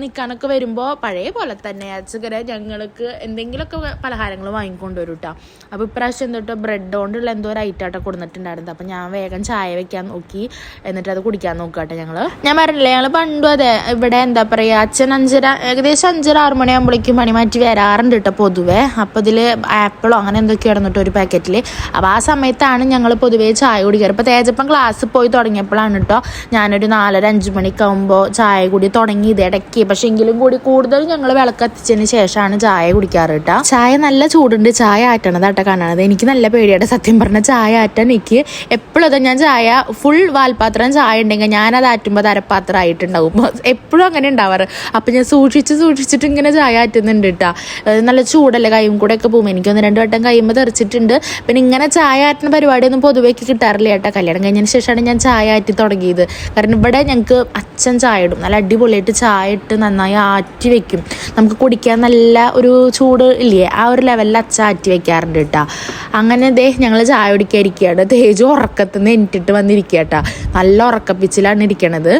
നിൽക്കാനൊക്കെ വരുമ്പോൾ പഴയ പോലെ തന്നെ അച്ഛകരെ ഞങ്ങൾക്ക് എന്തെങ്കിലുമൊക്കെ പലഹാരങ്ങൾ വാങ്ങിക്കൊണ്ട് വരും കേട്ടോ അപ്പോൾ ഇപ്രാവശ്യം എന്തോട്ടോ ബ്രെഡ് കൊണ്ടുള്ള എന്തോ ഒരു ഐറ്റാട്ടോ കൊടുത്തിട്ടുണ്ടായിരുന്നത് അപ്പോൾ ഞാൻ വേഗം ചായ വെക്കാൻ നോക്കി. എന്നിട്ട് അത് കുടിക്കാൻ നോക്കാട്ടെ ഞങ്ങൾ ഞാൻ പറഞ്ഞില്ലേ ഞങ്ങൾ പണ്ടും അതെ ഇവിടെ എന്താ പറയുക അച്ഛൻ അഞ്ചര ഏകദേശം അഞ്ചര ആറ് മണിയാകുമ്പോഴേക്കും പണി മാറ്റി വരാറുണ്ട് കേട്ടോ പൊതുവേ. അപ്പോൾ ഇതിൽ ആപ്പിളോ അങ്ങനെ എന്തൊക്കെയാണ് കേട്ടോ ഒരു പാക്കറ്റിൽ അപ്പോൾ ആ സമയത്താണ് ഞങ്ങൾ പൊതുവേ ചായ കുടിക്കാറ്. ഇപ്പോൾ തേജപ്പം ക്ലാസ് പോയി തുടങ്ങിയപ്പോഴാണ് കേട്ടോ ഞാനൊരു നാലര അഞ്ച് മണിക്കാകുമ്പോൾ ചായ കൂടി തുടങ്ങി ഇത് ഇടയ്ക്ക്. പക്ഷേ എങ്കിലും കൂടി കൂടുതൽ ഞങ്ങൾ വിളക്കത്തിച്ചതിന് ശേഷമാണ് ചായ കുടിക്കാറ് കേട്ടോ ചായ നല്ല ചൂടുണ്ട്. ചായ ആറ്റണതാട്ടോ കാണണത്. എനിക്ക് നല്ല പേടിയാണ് സത്യം പറഞ്ഞാൽ ചായ ആറ്റാൻ എനിക്ക് എപ്പോഴും അതാ ഞാൻ ചായ ഫുൾ വാൽപാത്രം ചായ ഉണ്ടെങ്കിൽ ഞാനത് ആറ്റുമ്പോൾ തരപ്പാത്രം ആയിട്ടുണ്ടാവും. എപ്പോഴും അങ്ങനെ ഉണ്ടാവാറ്. അപ്പം ഞാൻ സൂക്ഷിച്ച് സൂക്ഷിച്ചിട്ട് ഇങ്ങനെ ചായ ആറ്റുന്നുണ്ട് കേട്ടോ നല്ല ചൂടല്ലേ കൈയും കൂടെ ഒക്കെ പോകും എനിക്കൊന്ന് രണ്ട് വട്ടം കൈമ്പ് തെറിച്ചിട്ടുണ്ട്. പിന്നെ ഇങ്ങനെ ചായ ആറ്റുന്ന പരിപാടിയൊന്നും പൊതുവേ എനിക്ക് കിട്ടാറില്ല കേട്ടോ കല്യാണം കഴിഞ്ഞതിന് ശേഷമാണ് ഞാൻ ചായ ആറ്റി തുടങ്ങിയത്. കാരണം ഇവിടെ ഞങ്ങൾക്ക് അച്ഛൻ ചായ ഇടും. നല്ല അടിപൊളിയായിട്ട് ചായ ഇട്ട് നന്നായി ആറ്റി വെക്കും. നമുക്ക് കുടിക്കാൻ നല്ല ഒരു ചൂട് ഇല്ലേ? ആ ഒരു ലെവലിൽ അച്ഛൻ ആറ്റി വെക്കാറുണ്ട് കേട്ടോ അങ്ങനെ ദേ ഞങ്ങൾ ചായ കുടിക്കാൻ ഇരിക്കുകയാണ് തേജു ഉറക്കത്തുനിന്ന് എനിട്ടിട്ട് വന്നിരിക്കട്ടാ നല്ല ഉറക്കപ്പിച്ചിലാണ് ഇരിക്കണത്.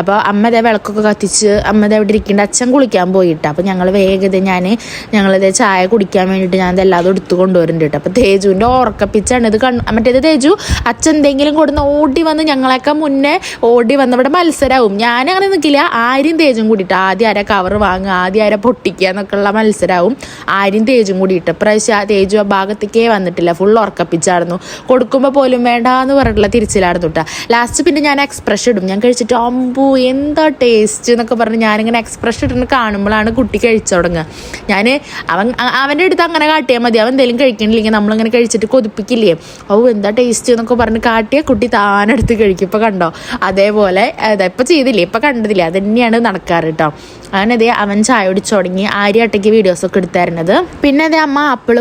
അപ്പോൾ അമ്മ ദേ വിളക്കൊക്കെ കത്തിച്ച് അമ്മ ദേ അവിടെ ഇരിക്കേണ്ട. അച്ഛൻ കുളിക്കാൻ പോയിട്ട്. അപ്പോൾ ഞങ്ങൾ വേഗത ഞാൻ ഞങ്ങളിത് ചായ കുടിക്കാൻ വേണ്ടിയിട്ട് ഞാൻ ഇതെല്ലാം എടുത്തു കൊണ്ടുവരുന്നുണ്ട് കേട്ടോ അപ്പോൾ തേജുവിന്റെ ഉറക്കപ്പിച്ചാണ് ഇത് കൺ മറ്റേത് തേജു അച്ഛൻ എന്തെങ്കിലും കൊടുന്ന് ഓടി വന്ന് ഞങ്ങളെയൊക്കെ മുന്നേ ഓടി വന്ന് ഇവിടെ മത്സരമാവും ഞാൻ അങ്ങനെ നിൽക്കില്ല ആരും തേജും കൂടിയിട്ട് ആദ്യം ആരെ കവർ വാങ്ങുക ആദ്യം ആരെ പൊട്ടിക്കുക എന്നൊക്കെയുള്ള മത്സരമാവും ആരും തേജും കൂടിയിട്ട്. പ്രാവശ്യം ആ തേജു ആ ഭാഗത്തേക്കേ വന്നിട്ടില്ല. ഫുൾ ഉറക്കപ്പിച്ചായിരുന്നു. കൊടുക്കുമ്പോൾ പോലും വേണ്ട എന്ന് പറഞ്ഞിട്ടുള്ള തിരിച്ചിലായിരുന്നു കേട്ടോ ലാസ്റ്റ് പിന്നെ ഞാൻ എക്സ്പ്രഷൻ ഇടും. ഞാൻ കഴിച്ചിട്ട് അമ്പു എന്താ ടേസ്റ്റ് എന്നൊക്കെ പറഞ്ഞ് ഞാനിങ്ങനെ എക്സ്പ്രഷൻ ഇട്ടിന് കാണുമ്പോഴാണ് കുട്ടി കഴിച്ചു തുടങ്ങുക. ഞാൻ അവൻ അവന്റെ അടുത്ത് അങ്ങനെ കാട്ടിയാൽ മതി. അവൻ എന്തെങ്കിലും കഴിക്കണില്ലെങ്കിൽ നമ്മളിങ്ങനെ കഴിച്ചിട്ട് കൊതിപ്പിക്കില്ലേ? ഓ എന്താ ടേസ്റ്റ് എന്നൊക്കെ പറഞ്ഞ് കാട്ടിയ കുട്ടി താനെടുത്ത് കഴിക്കും. ഇപ്പം കണ്ടോ? അതേപോലെ അതെ ഇപ്പം ചെയ്തില്ലേ? ഇപ്പം കണ്ടതില്ലേ? അത് തന്നെയാണ് നടക്കാറ് കേട്ടോ അങ്ങനെ അതേ അവൻ ചായ ഒടിച്ചു തുടങ്ങി. ആര്യാട്ടയ്ക്ക് വീഡിയോസൊക്കെ എടുത്തായിരുന്നത്. പിന്നെ അതേ അമ്മ ആപ്പിൾ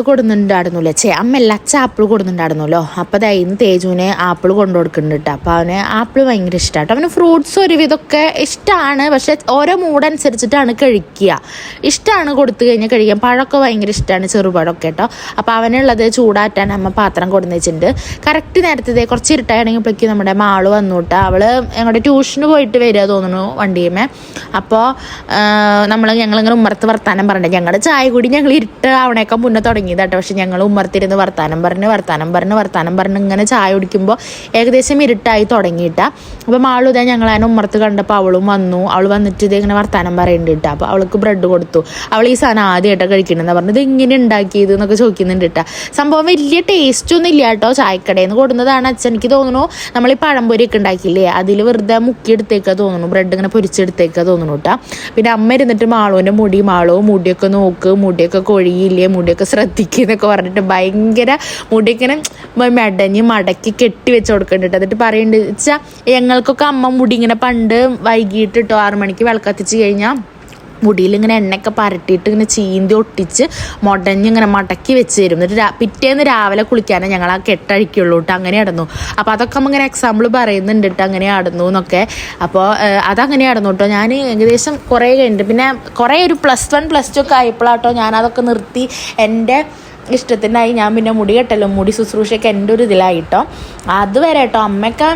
അല്ലേ ചേ അമ്മ എല്ലാ അച്ഛ ആപ്പിൾ കൊടുക്കുന്നുണ്ടായിരുന്നല്ലോ. അപ്പോൾ അതായിരുന്നു തേജുവിനെ ആപ്പിൾ കൊണ്ടു കൊടുക്കുന്നുണ്ട് കേട്ടോ. അപ്പോൾ അവന് ആപ്പിൾ ഭയങ്കര ഇഷ്ടമാട്ടോ അവന് ഫ്രൂട്ട്സ് ഒരു ഒരുവിധമൊക്കെ ഇഷ്ടമാണ് പക്ഷെ ഓരോ മൂഡ് അനുസരിച്ചിട്ടാണ് കഴിക്കുക. ഇഷ്ടമാണ് കൊടുത്തു കഴിഞ്ഞാൽ കഴിക്കാൻ പഴമൊക്കെ ഭയങ്കര ഇഷ്ടമാണ് ചെറുപഴമൊക്കെ കേട്ടോ. അപ്പോൾ അവനുള്ളത് ചൂടാറ്റാൻ അമ്മ പാത്രം കൊടുന്ന് വെച്ചിട്ടുണ്ട് കറക്റ്റ് നേരത്തെ കുറച്ച് ഇരുട്ടാണെങ്കിപ്പോഴേക്കും നമ്മുടെ മാൾ വന്നു കേട്ടോ. അവൾ ഞങ്ങളുടെ ട്യൂഷന് പോയിട്ട് വരിക തോന്നുന്നു വണ്ടിയുമേ അപ്പോൾ നമ്മൾ ഞങ്ങളിങ്ങനെ ഉമ്മറത്ത് വർത്താനം പറഞ്ഞിട്ട് ഞങ്ങളുടെ ചായ കൂടി ഞങ്ങൾ ഇരുട്ട് ആവണേക്കാൻ മുന്നേ തുടങ്ങിയത് കേട്ടോ. പക്ഷെ ഞങ്ങൾ ഉമ്മറത്തിരുന്ന് വർത്താനം പറഞ്ഞ് വർത്താനം പറഞ്ഞ് വർത്താനം പറഞ്ഞ് ഇങ്ങനെ ചായ കുടിക്കുമ്പോൾ ഏകദേശം ഇരുട്ടായി തുടങ്ങിയിട്ടാ. അപ്പം മാളു ഇതാ ഞങ്ങൾ അതിനെ ഉമ്മറത്ത് കണ്ടപ്പോൾ അവളും വന്നു. അവൾ വന്നിട്ട് ഇത് ഇങ്ങനെ വർത്താനം പറയുന്നുണ്ട് അപ്പോൾ അവൾക്ക് ബ്രെഡ് കൊടുത്തു. അവൾ ഈ സാധനം ആദ്യമായിട്ടാണ് കഴിക്കണമെന്ന് പറഞ്ഞത്. ഇങ്ങനെ ഉണ്ടാക്കിയത് എന്നൊക്കെ ചോദിക്കുന്നുണ്ട് സംഭവം വലിയ ടേസ്റ്റ് ഒന്നും ഇല്ല കേട്ടോ ചായക്കടയിൽ നിന്ന് കൊടുക്കുന്നതാണ് അച്ഛൻ. എനിക്ക് തോന്നുന്നു നമ്മൾ ഈ പഴംപൊരി ഒക്കെ ഉണ്ടാക്കിയില്ലേ? അതിൽ വെറുതെ മുക്കിയെടുത്തേക്കാ തോന്നുന്നു. ബ്രെഡ് ഇങ്ങനെ പൊരിച്ചെടുത്തേക്കാ തോന്നുന്നു കേട്ടോ. പിന്നെ അമ്മ ഇരുന്നിട്ട് മാളുവിന്റെ മുടി മാളു മുടിയൊക്കെ നോക്ക് മുടിയൊക്കെ കൊഴിയില്ലേ മുടിയൊക്കെ ശ്രദ്ധിക്കുക എന്നൊക്കെ പറഞ്ഞിട്ട് ഭയങ്കര മുടിയൊക്കെ ഇങ്ങനെ മെടഞ്ഞ് മടക്കി കെട്ടി വെച്ച് കൊടുക്കുന്നുണ്ട് എന്നിട്ട് പറയുന്നുണ്ട് വെച്ചാൽ ഞങ്ങൾക്കൊക്കെ അമ്മ മുടി ഇങ്ങനെ പണ്ട് വൈകിട്ട് കേട്ടോ ആറു മണിക്ക് വിളക്കത്തിച്ച് കഴിഞ്ഞാൽ മുടിയിൽ ഇങ്ങനെ എണ്ണയൊക്കെ പരട്ടിയിട്ട് ഇങ്ങനെ ചീന്തി ഒട്ടിച്ച് മുടഞ്ഞ് ഇങ്ങനെ മടക്കി വെച്ച് തരും. എന്നിട്ട് പിറ്റേന്ന് രാവിലെ കുളിക്കാനേ ഞങ്ങൾ ആ കെട്ടഴിക്കുള്ളൂ കേട്ടോ അങ്ങനെ ആയിരുന്നു അപ്പോൾ അതൊക്കെ നമ്മൾ ഇങ്ങനെ എക്സാമ്പിൾ പറയുന്നുണ്ട് കേട്ടോ അങ്ങനെ ആടുന്നു എന്നൊക്കെ. അപ്പോൾ അതങ്ങനെ ആടുന്നു കേട്ടോ ഞാൻ ഏകദേശം കുറേ കഴിഞ്ഞിട്ട്. പിന്നെ കുറേ ഒരു പ്ലസ് വൺ പ്ലസ് ടു ഒക്കെ ആയപ്പോഴാട്ടോ ഞാൻ അതൊക്കെ നിർത്തി എന്റെ ഇഷ്ടത്തിനായി ഞാൻ പിന്നെ മുടി കെട്ടല്ലോ മുടി ശുശ്രൂഷയൊക്കെ എന്റെ ഒരു ഇതിലായിട്ടോ. അതുവരെ കേട്ടോ അമ്മയ്ക്ക്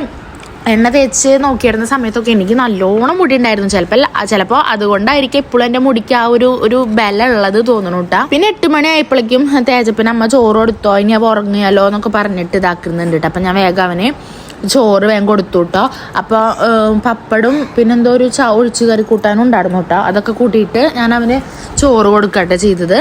എണ്ണ തേച്ച് നോക്കിയിരുന്ന സമയത്തൊക്കെ എനിക്ക് നല്ലോണം മുടി ഉണ്ടായിരുന്നു. ചിലപ്പോൾ ചിലപ്പോൾ അതുകൊണ്ടായിരിക്കും ഇപ്പോഴും എന്റെ മുടിക്ക് ആ ഒരു ഒരു ബല ഉള്ളത് തോന്നണു കേട്ടാ പിന്നെ എട്ട് മണി ആയപ്പോഴേക്കും തേജപ്പിന് അമ്മ ചോറ് കൊടുത്തോ ഇനി അവ ഉറങ്ങിയാലോ എന്നൊക്കെ പറഞ്ഞിട്ട് ഇതാക്കുന്നുണ്ട് കേട്ടോ അപ്പം ഞാൻ വേഗം അവന് ചോറ് വേഗം കൊടുത്തു കേട്ടോ അപ്പോൾ പപ്പടും പിന്നെന്തോ ഒരു ച ഒഴിച്ചു കറി കൂട്ടാനും ഉണ്ടായിരുന്നു കേട്ടോ അതൊക്കെ കൂട്ടിയിട്ട് ഞാൻ അവന് ചോറ് കൊടുക്കട്ടെ ചെയ്തത്.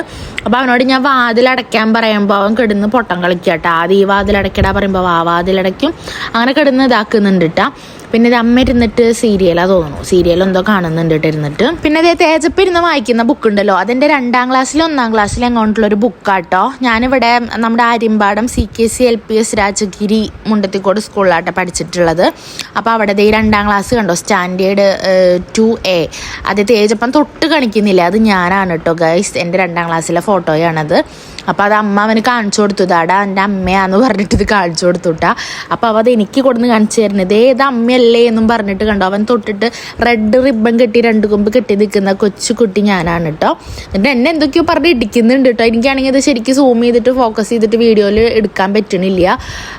അപ്പോൾ അവനോട് ഞാൻ വാതിലടയ്ക്കാൻ പറയുമ്പോൾ അവൻ കിടന്ന് പൊട്ടം കളിക്കട്ടെ ആദ്യം ഈ വാതിലടയ്ക്കടാ പറയുമ്പോൾ ആ വാതിലടയ്ക്കും അങ്ങനെ കിടന്ന് ഇതാക്കുന്നുണ്ട് കേട്ടോ പിന്നെ ഇത് അമ്മ ഇരുന്നിട്ട് സീരിയലാ തോന്നുന്നു. സീരിയൽ എന്തോ കാണുന്നുണ്ട് ഇരുന്നിട്ട്. പിന്നെ അതേ തേജപ്പ് ഇരുന്ന് വായിക്കുന്ന ബുക്ക് ഉണ്ടല്ലോ. അതിന്റെ രണ്ടാം ക്ലാസ്സിലും ഒന്നാം ക്ലാസ്സിലും എങ്ങോട്ടുള്ള ഒരു ബുക്കാട്ടോ ഞാനിവിടെ നമ്മുടെ Aryampadam C K C L P S Rajagiri Mundathikode സ്കൂളിലാട്ടോ പഠിച്ചിട്ടുള്ളത്. അപ്പോൾ അവിടെ ഈ രണ്ടാം ക്ലാസ് കണ്ടോ? സ്റ്റാൻഡേർഡ് ടു എ അത് തേജപ്പം തൊട്ട് കാണിക്കുന്നില്ല. അത് ഞാനാണ് കേട്ടോ ഗൈസ് എന്റെ രണ്ടാം ക്ലാസ്സിലെ ഫോട്ടോയാണത് അപ്പോൾ അത് അമ്മ അവന് കാണിച്ചു കൊടുത്തു. ഇതാടാ എന്റെ അമ്മയാന്ന് പറഞ്ഞിട്ട് ഇത് കാണിച്ചു കൊടുത്തുട്ടാ അപ്പോൾ അവ അത് എനിക്ക് കൊടുന്ന് കാണിച്ചു തരുന്നത്. ഏത് അമ്മയല്ലേ എന്നും പറഞ്ഞിട്ട് കണ്ടോ. അവൻ തൊട്ടിട്ട് റെഡ് റിബൺ കെട്ടി രണ്ട് കൊമ്പ് കെട്ടി നിൽക്കുന്ന കൊച്ചു കുട്ടി ഞാനാണ് കേട്ടോ എന്നിട്ട് എന്നെ എന്തൊക്കെയോ പറഞ്ഞ് ഇടിക്കുന്നുണ്ട് കേട്ടോ എനിക്കാണെങ്കിൽ അത് ശരിക്കും സൂം ചെയ്തിട്ട് ഫോക്കസ് ചെയ്തിട്ട് വീഡിയോയിൽ എടുക്കാൻ പറ്റണില്ല.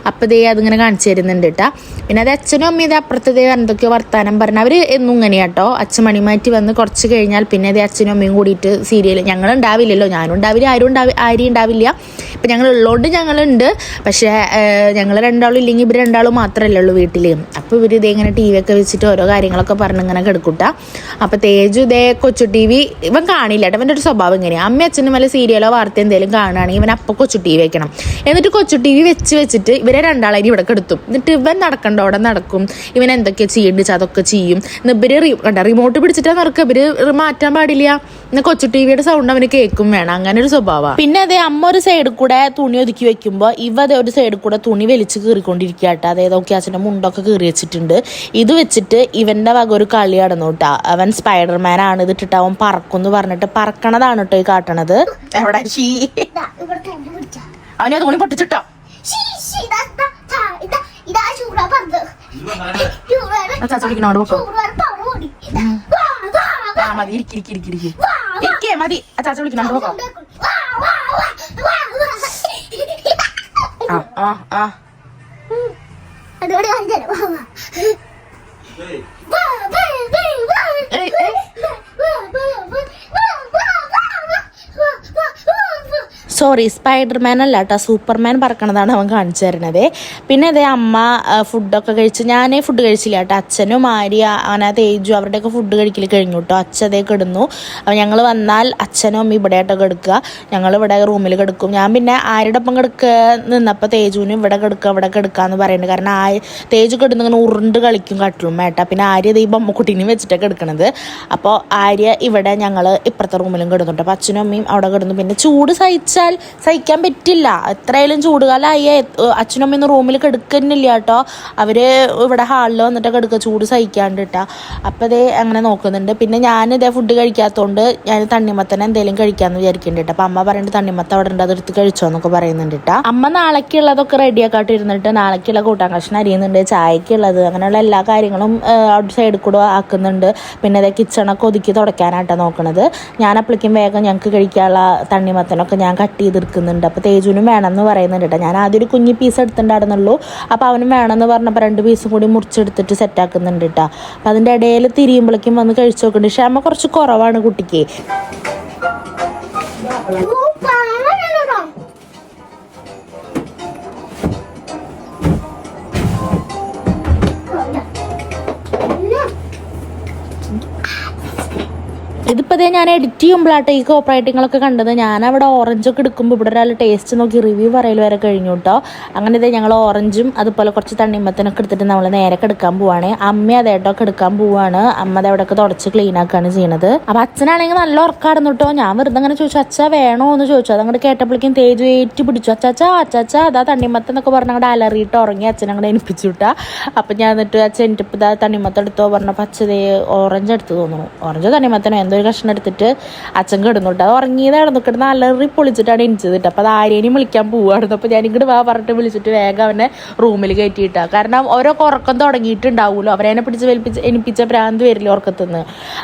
അപ്പോൾ ദേ അതിങ്ങനെ കാണിച്ചു തരുന്നുണ്ട് കേട്ടോ പിന്നെ അത് അച്ഛനും അമ്മയും ഇത് അപ്പുറത്തെ ദേ എന്തൊക്കെയോ വർത്താനം പറഞ്ഞ. അവർ എന്നും ഇങ്ങനെയാട്ടോ അച്ഛൻ മണിമാറ്റി വന്ന് കുറച്ച് കഴിഞ്ഞാൽ പിന്നെ ദേ അച്ഛനും അമ്മയും കൂടിയിട്ട് സീരിയൽ ഞങ്ങൾ ഉണ്ടാവില്ലല്ലോ. ഞാനും ഉണ്ടാവില്ല ആരും ഉണ്ടാവില്ല ആരും ഉണ്ടാവില്ല. ഇപ്പം ഞങ്ങൾ ഉള്ളതുകൊണ്ട് ഞങ്ങളുണ്ട്. പക്ഷേ ഞങ്ങൾ രണ്ടാളും ഇല്ലെങ്കിൽ ഇവർ രണ്ടാളും മാത്രമല്ലേ ഉള്ളൂ വീട്ടിൽ അപ്പോൾ ഇവർ ഇതേ ഇങ്ങനെ ടി വി ഒക്കെ വെച്ചിട്ട് ഓരോ കാര്യങ്ങളൊക്കെ പറഞ്ഞ് ഇങ്ങനെ കിടക്കൂട്ട. അപ്പോൾ തേജു ഇതേ കൊച്ചു ടി വി ഇവൻ കാണില്ല കേട്ടോ. ഇവന്റെ ഒരു സ്വഭാവം ഇങ്ങനെയാണ് അമ്മ അച്ഛനും വല്ല സീരിയലോ വാർത്ത എന്തെങ്കിലും കാണുകയാണെങ്കിൽ ഇവൻ അപ്പോൾ കൊച്ചു ടി വി വെക്കണം. എന്നിട്ട് കൊച്ചു ടി വി വെച്ച് വെച്ചിട്ട് ഇവരെ രണ്ടാളായി ഇവിടെ കെടുത്തും എന്നിട്ട് ഇവൻ നടക്കണ്ട അവിടെ നടക്കും. ഇവൻ എന്തൊക്കെ ചെയ്യേണ്ടി അതൊക്കെ ചെയ്യും. ഇവർ കണ്ട റിമോട്ട് പിടിച്ചിട്ടാ നടക്കുക ഇവർ മാറ്റാൻ പാടില്ല. കൊച്ചു ടി വിയുടെ സൗണ്ട് അവന് കേൾക്കും വേണം. അങ്ങനെ ഒരു സ്വഭാവമാണ് പിന്നെ അതെ അമ്മ ഒരു സൈഡിൽ കൂടെ തുണി ഒതുക്കി വെക്കുമ്പോൾ ഇവ അതെ ഒരു സൈഡിൽ കൂടെ തുണി വലിച്ച് കീറിക്കൊണ്ടിരിക്കുക കേട്ടോ. അതായത് ഓക്കെ അച്ഛന്റെ മുണ്ടൊക്കെ കീറി വെച്ചിട്ടുണ്ട്. ഇത് വെച്ചിട്ട് ഇവന്റെ വക ഒരു കളി നടന്നു കേട്ടോ. അവൻ സ്പൈഡർമാൻ ആണ്. ഇത് ഇട്ടിട്ട് അവൻ പറക്കും എന്ന് പറഞ്ഞിട്ട് പറക്കണതാണ് കേട്ടോ ഈ കാട്ടണത്. അവനെ തുണി പൊട്ടിച്ചിട്ടോ. മതി ഇരിക്കി ഇരിക്കി ഇരിക്കി ഇരിക്കി. വാ, വാ. ഇരിക്കേ മതി. ആ ചാച്ച വിളിക്കണോട് പൊക്കോ വാ, വാ, വാ, വാ, വാ. ആ ആ അതുകൂടി കാണിച്ചു തരാം. വാ, വാ. വാ, വാ, സോറി സ്പൈഡർമാൻ അല്ല കേട്ടോ സൂപ്പർമാൻ പറക്കണതാണ് അവൻ കാണിച്ചു തരണത് പിന്നെ അതേ അമ്മ ഫുഡൊക്കെ കഴിച്ച് ഞാനേ ഫുഡ് കഴിച്ചില്ല കേട്ടോ. അച്ഛനും ആര്യ അങ്ങനെ തേജു അവരുടെയൊക്കെ ഫുഡ് കഴിക്കൽ കഴിഞ്ഞു കേട്ടോ. അച്ഛൻ അതേ കിടന്നു. അപ്പം ഞങ്ങൾ വന്നാൽ അച്ഛനും അമ്മ ഇവിടെ ആയിട്ടോ കിടക്കുക. ഞങ്ങൾ ഇവിടെ റൂമിൽ കിടക്കും. ഞാൻ പിന്നെ ആരുടെ ഒപ്പം കിടക്കുക നിന്നപ്പോൾ തേജുവിനും ഇവിടെ കിടക്കുക ഇവിടെ കിടക്കുക എന്ന് പറയുന്നുണ്ട് കാരണം ആ തേജു കിടന്നിങ്ങനെ ഉരുണ്ട് കളിക്കും കട്ടിലും ഏട്ടാ പിന്നെ ആര്യ ദൈവം ബൊമ്മക്കുട്ടീനെ വെച്ചിട്ടൊക്കെ എടുക്കണത് അപ്പോൾ ആര്യ ഇവിടെ ഞങ്ങൾ ഇപ്പുറത്തെ റൂമിലും കിടന്നുണ്ട്. അപ്പോൾ അച്ഛനും അമ്മയും അവിടെ കിടന്നു. പിന്നെ ചൂട് സഹിച്ചാൽ സഹിക്കാൻ പറ്റില്ല. എത്രയായാലും ചൂടുകാലമായ അച്ഛനും അമ്മയും റൂമിൽ കിടക്കുന്നില്ല കേട്ടോ. അവർ ഇവിടെ ഹാളിൽ വന്നിട്ട് കിടക്കുക ചൂട് സഹിക്കാണ്ടിട്ടാ അപ്പം അതേ അങ്ങനെ നോക്കുന്നുണ്ട്. പിന്നെ ഞാൻ ഇതേ ഫുഡ് കഴിക്കാത്തതുകൊണ്ട് ഞാൻ തണ്ണിമത്തനെ എന്തെങ്കിലും കഴിക്കാമെന്ന് വിചാരിക്കുന്നുണ്ട് അപ്പോൾ അമ്മ പറയുന്നുണ്ട് തണ്ണിമത്ത അവിടെ ഉണ്ട് അതെടുത്ത് കഴിച്ചോ എന്നൊക്കെ പറയുന്നുണ്ട് അമ്മ നാളേക്കുള്ളതൊക്കെ റെഡിയാക്കാട്ട് ഇരുന്നിട്ട് നാളേക്കുള്ള കൂട്ടാൻ കഷ്ണം അരിയുന്നുണ്ട് ചായക്കുള്ളത് അങ്ങനെയുള്ള എല്ലാ കാര്യങ്ങളും ഔട്ട് സൈഡിൽ കൂടെ ആക്കുന്നുണ്ട്. പിന്നെ അതേ കിച്ചണൊക്കെ ഒതുക്കി തുടയ്ക്കാനായിട്ടാണ് നോക്കുന്നത് ഞാൻ അപ്പോഴേക്കും വേഗം ഞങ്ങൾക്ക് കഴിക്കാനുള്ള തണ്ണിമത്തനൊക്കെ ഞാൻ കട്ട് ചെയ്തെടുക്കുന്നുണ്ട്. അപ്പോൾ തേജുവിനും വേണമെന്ന് പറയുന്നുണ്ട് കേട്ടോ. ഞാൻ ആദ്യം ഒരു കുഞ്ഞു പീസ് എടുത്തിട്ടുണ്ടായിരുന്നുള്ളൂ. അപ്പോൾ അവനും വേണമെന്ന് പറഞ്ഞപ്പോൾ രണ്ട് പീസും കൂടി മുറിച്ചെടുത്തിട്ട് സെറ്റാക്കുന്നുണ്ട് കേട്ടോ. അപ്പോൾ അതിന്റെ ഇടയിൽ തിരിയുമ്പോഴേക്കും വന്ന് കഴിച്ചു നോക്കുന്നുണ്ട്. ക്ഷമ കുറച്ച് കുറവാണ് കുട്ടിക്ക്. ഇതിപ്പോൾ ഞാൻ എഡിറ്റ് ചെയ്യുമ്പോഴാട്ടെ ഈ കോപ്പറേറ്റിങ്ങളൊക്കെ കണ്ടത്. ഞാൻ അവിടെ ഓറഞ്ചൊക്കെ എടുക്കുമ്പോൾ ഇവിടെ ഒരാൾ ടേസ്റ്റ് നോക്കി റിവ്യൂ പറയൽ വരെ കഴിഞ്ഞു കേട്ടോ അങ്ങനെ ഇതേ ഞങ്ങൾ ഓറഞ്ചും അതുപോലെ കുറച്ച് തണ്ണിമത്തനൊക്കെ എടുത്തിട്ട് നമ്മൾ നേരെ എടുക്കാൻ പോവാണ്. അമ്മ അതേട്ടൊക്കെ എടുക്കാൻ പോവാണ്. അമ്മ അത് അവിടെയൊക്കെ തുടച്ച് ക്ലീൻ ആക്കുകയാണ് ചെയ്യണത്. അപ്പം അച്ഛനാണെങ്കിൽ നല്ല ഉറക്കാടുന്നു കേട്ടോ ഞാൻ വെറുതെ അങ്ങനെ ചോദിച്ചു അച്ഛ വേണോ? എന്ന് ചോദിച്ചു. അതങ്ങോട്ട് കേട്ടപ്പോഴേക്കും തേജ് ഏറ്റു പിടിച്ചു. അച്ചാച്ചാ അച്ചാച്ചാ അതാ തണ്ണിമത്തൻ എന്നൊക്കെ പറഞ്ഞ അങ്ങോട്ട് അലറിയിട്ട് ഉറങ്ങി അച്ഛൻ അങ്ങോട്ട് എനിപ്പിച്ചു വിട്ടാ. അപ്പം ഞാൻ എന്നിട്ട് അച്ഛൻ ഇപ്പം ഇതാ തണ്ണിമത്തം എടുത്തോ പറഞ്ഞപ്പോൾ അച്ഛതേ ഓറഞ്ച് എടുത്ത് തോന്നുന്നു. ഓറഞ്ചോ തണ്ണിമത്തനോ എന്തോ ഒരു കഷ്ണം എടുത്തിട്ട് അച്ഛൻ കിടന്നു അത് ഉറങ്ങിയതാണ് കിടന്ന് നല്ലറി പൊളിച്ചിട്ടാണ് എനിച്ചത് കേട്ടോ. അപ്പോൾ അത് ആര്യേനെയും വിളിക്കാൻ പോവുകയായിരുന്നു അപ്പോൾ ഞാൻ ഇങ്ങോട്ട് വാ പറഞ്ഞിട്ട് വിളിച്ചിട്ട് വേഗം അവനെ റൂമിൽ കയറ്റിയിട്ടാണ് കാരണം ഓരോ ഉറക്കം തുടങ്ങിയിട്ടുണ്ടാവുമല്ലോ അവരെന്നെ പിടിച്ച് വലിപ്പിച്ച് എനിപ്പിച്ച ഭ്രാന്ത് വരില്ല ഉറക്കത്തുനിന്ന്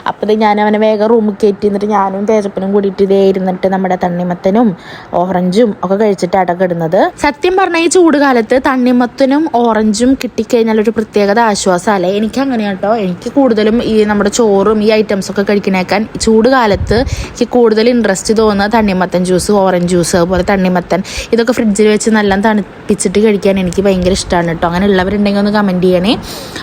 അപ്പോൾ ഇത് ഞാൻ അവനെ വേഗം റൂമിൽ കയറ്റി എന്നിട്ട് ഞാനും തേജപ്പനും കൂടിയിട്ട് ഇതേ ഇരുന്നിട്ട് നമ്മുടെ തണ്ണിമത്തനും ഓറഞ്ചും ഒക്കെ കഴിച്ചിട്ടാണ് കിടുന്നത്. സത്യം പറഞ്ഞാൽ ഈ ചൂട് കാലത്ത് തണ്ണിമത്തനും ഓറഞ്ചും കിട്ടിക്കഴിഞ്ഞാൽ ഒരു പ്രത്യേകത ആശ്വാസമല്ലേ? എനിക്ക് അങ്ങനെ കേട്ടോ എനിക്ക് കൂടുതലും ഈ നമ്മുടെ ചോറും ഈ ഐറ്റംസ് ഒക്കെ കഴിക്കണേക്കാൻ ചൂട് കാലത്ത് എനിക്ക് കൂടുതൽ ഇൻട്രസ്റ്റ് തോന്നുന്നത് തണ്ണിമത്തൻ ജ്യൂസ് ഓറഞ്ച് ജ്യൂസ് അതുപോലെ തണ്ണിമത്തൻ. ഇതൊക്കെ ഫ്രിഡ്ജിൽ വെച്ച് നല്ല തണുപ്പിച്ചിട്ട് കഴിക്കാൻ എനിക്ക് ഭയങ്കര ഇഷ്ടമാണ് കേട്ടോ. അങ്ങനെ ഉള്ളവരുണ്ടെങ്കിൽ ഒന്ന് കമന്റ് ചെയ്യണേ.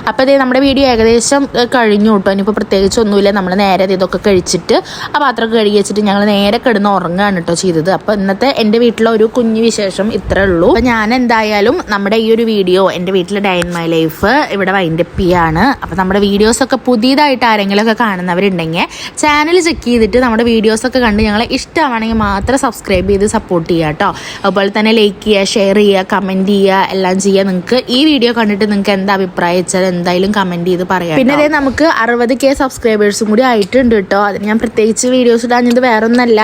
അപ്പോൾ അതേ നമ്മുടെ വീഡിയോ ഏകദേശം കഴിഞ്ഞു കേട്ടോ. ഇനിയിപ്പോൾ പ്രത്യേകിച്ച് ഒന്നുമില്ല. നമ്മൾ നേരെ ഇത് ഇതൊക്കെ കഴിച്ചിട്ട് ആ പാത്രമൊക്കെ കഴുകി വെച്ചിട്ട് ഞങ്ങൾ നേരെ കിടന്ന് ഉറങ്ങുകയാണ് കേട്ടോ ചെയ്തത്. അപ്പോൾ ഇന്നത്തെ എന്റെ വീട്ടിലെ ഒരു കുഞ്ഞു വിശേഷം ഇത്രേ ഉള്ളൂ. അപ്പോൾ ഞാൻ എന്തായാലും നമ്മുടെ ഈ ഒരു വീഡിയോ എന്റെ വീട്ടിലെ ഡൈൻ മൈ ലൈഫ് ഇവിടെ വൈൻഡപ്പ് ചെയ്യാണ്. അപ്പോൾ നമ്മുടെ വീഡിയോസൊക്കെ പുതിയതായിട്ട് ആരെങ്കിലുമൊക്കെ കാണുന്നവരുണ്ടെങ്കിൽ ചാനൽ ചെക്ക് ചെയ്തിട്ട് നമ്മുടെ വീഡിയോസൊക്കെ കണ്ട് ഞങ്ങളെ ഇഷ്ടമാണെങ്കിൽ മാത്രം സബ്സ്ക്രൈബ് ചെയ്ത് സപ്പോർട്ട് ചെയ്യുക കേട്ടോ. അതുപോലെ തന്നെ ലൈക്ക് ചെയ്യുക ഷെയർ ചെയ്യുക കമന്റ് ചെയ്യുക എല്ലാം ചെയ്യുക. നിങ്ങൾക്ക് ഈ വീഡിയോ കണ്ടിട്ട് നിങ്ങൾക്ക് എന്താ അഭിപ്രായം വെച്ചാൽ എന്തായാലും കമന്റ് ചെയ്ത് പറയാം പിന്നെ അതേ നമുക്ക് അറുപത് കെ സബ്സ്ക്രൈബേഴ്സും കൂടി ആയിട്ടുണ്ട് കേട്ടോ. അതിന് ഞാൻ പ്രത്യേകിച്ച് വീഡിയോസ് ഇടാഞ്ഞത് വേറെ ഒന്നല്ല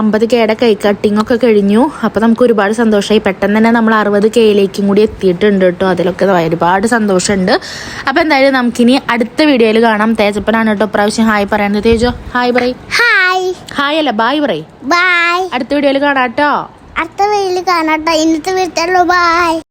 അമ്പത് കെയുടെ കൈ കട്ടിങ്ങൊക്കെ ഒക്കെ കഴിഞ്ഞു. അപ്പോൾ നമുക്ക് ഒരുപാട് സന്തോഷമായി. പെട്ടെന്ന് തന്നെ നമ്മൾ അറുപത് കെയിലേക്കും കൂടി എത്തിയിട്ടുണ്ട് കേട്ടോ. അതിലൊക്കെ ഒരുപാട് സന്തോഷമുണ്ട്. അപ്പോൾ എന്തായാലും നമുക്കിനി അടുത്ത വീഡിയോയിൽ കാണാം. തേജപ്പനാണ് കേട്ടോ. പ്രാവശ്യം ഹായ് പറയുന്നത് തേജോ ഹായ് പറയ് ഹായ് ഹായ് അല്ല ബായ് പറയ് ബായ് അടുത്ത വീഡിയോയിൽ കാണാട്ടോ അടുത്ത വീഡിയോയിൽ കാണാട്ടോ ഇന്നത്തെ വീട്ടിലോ ബൈ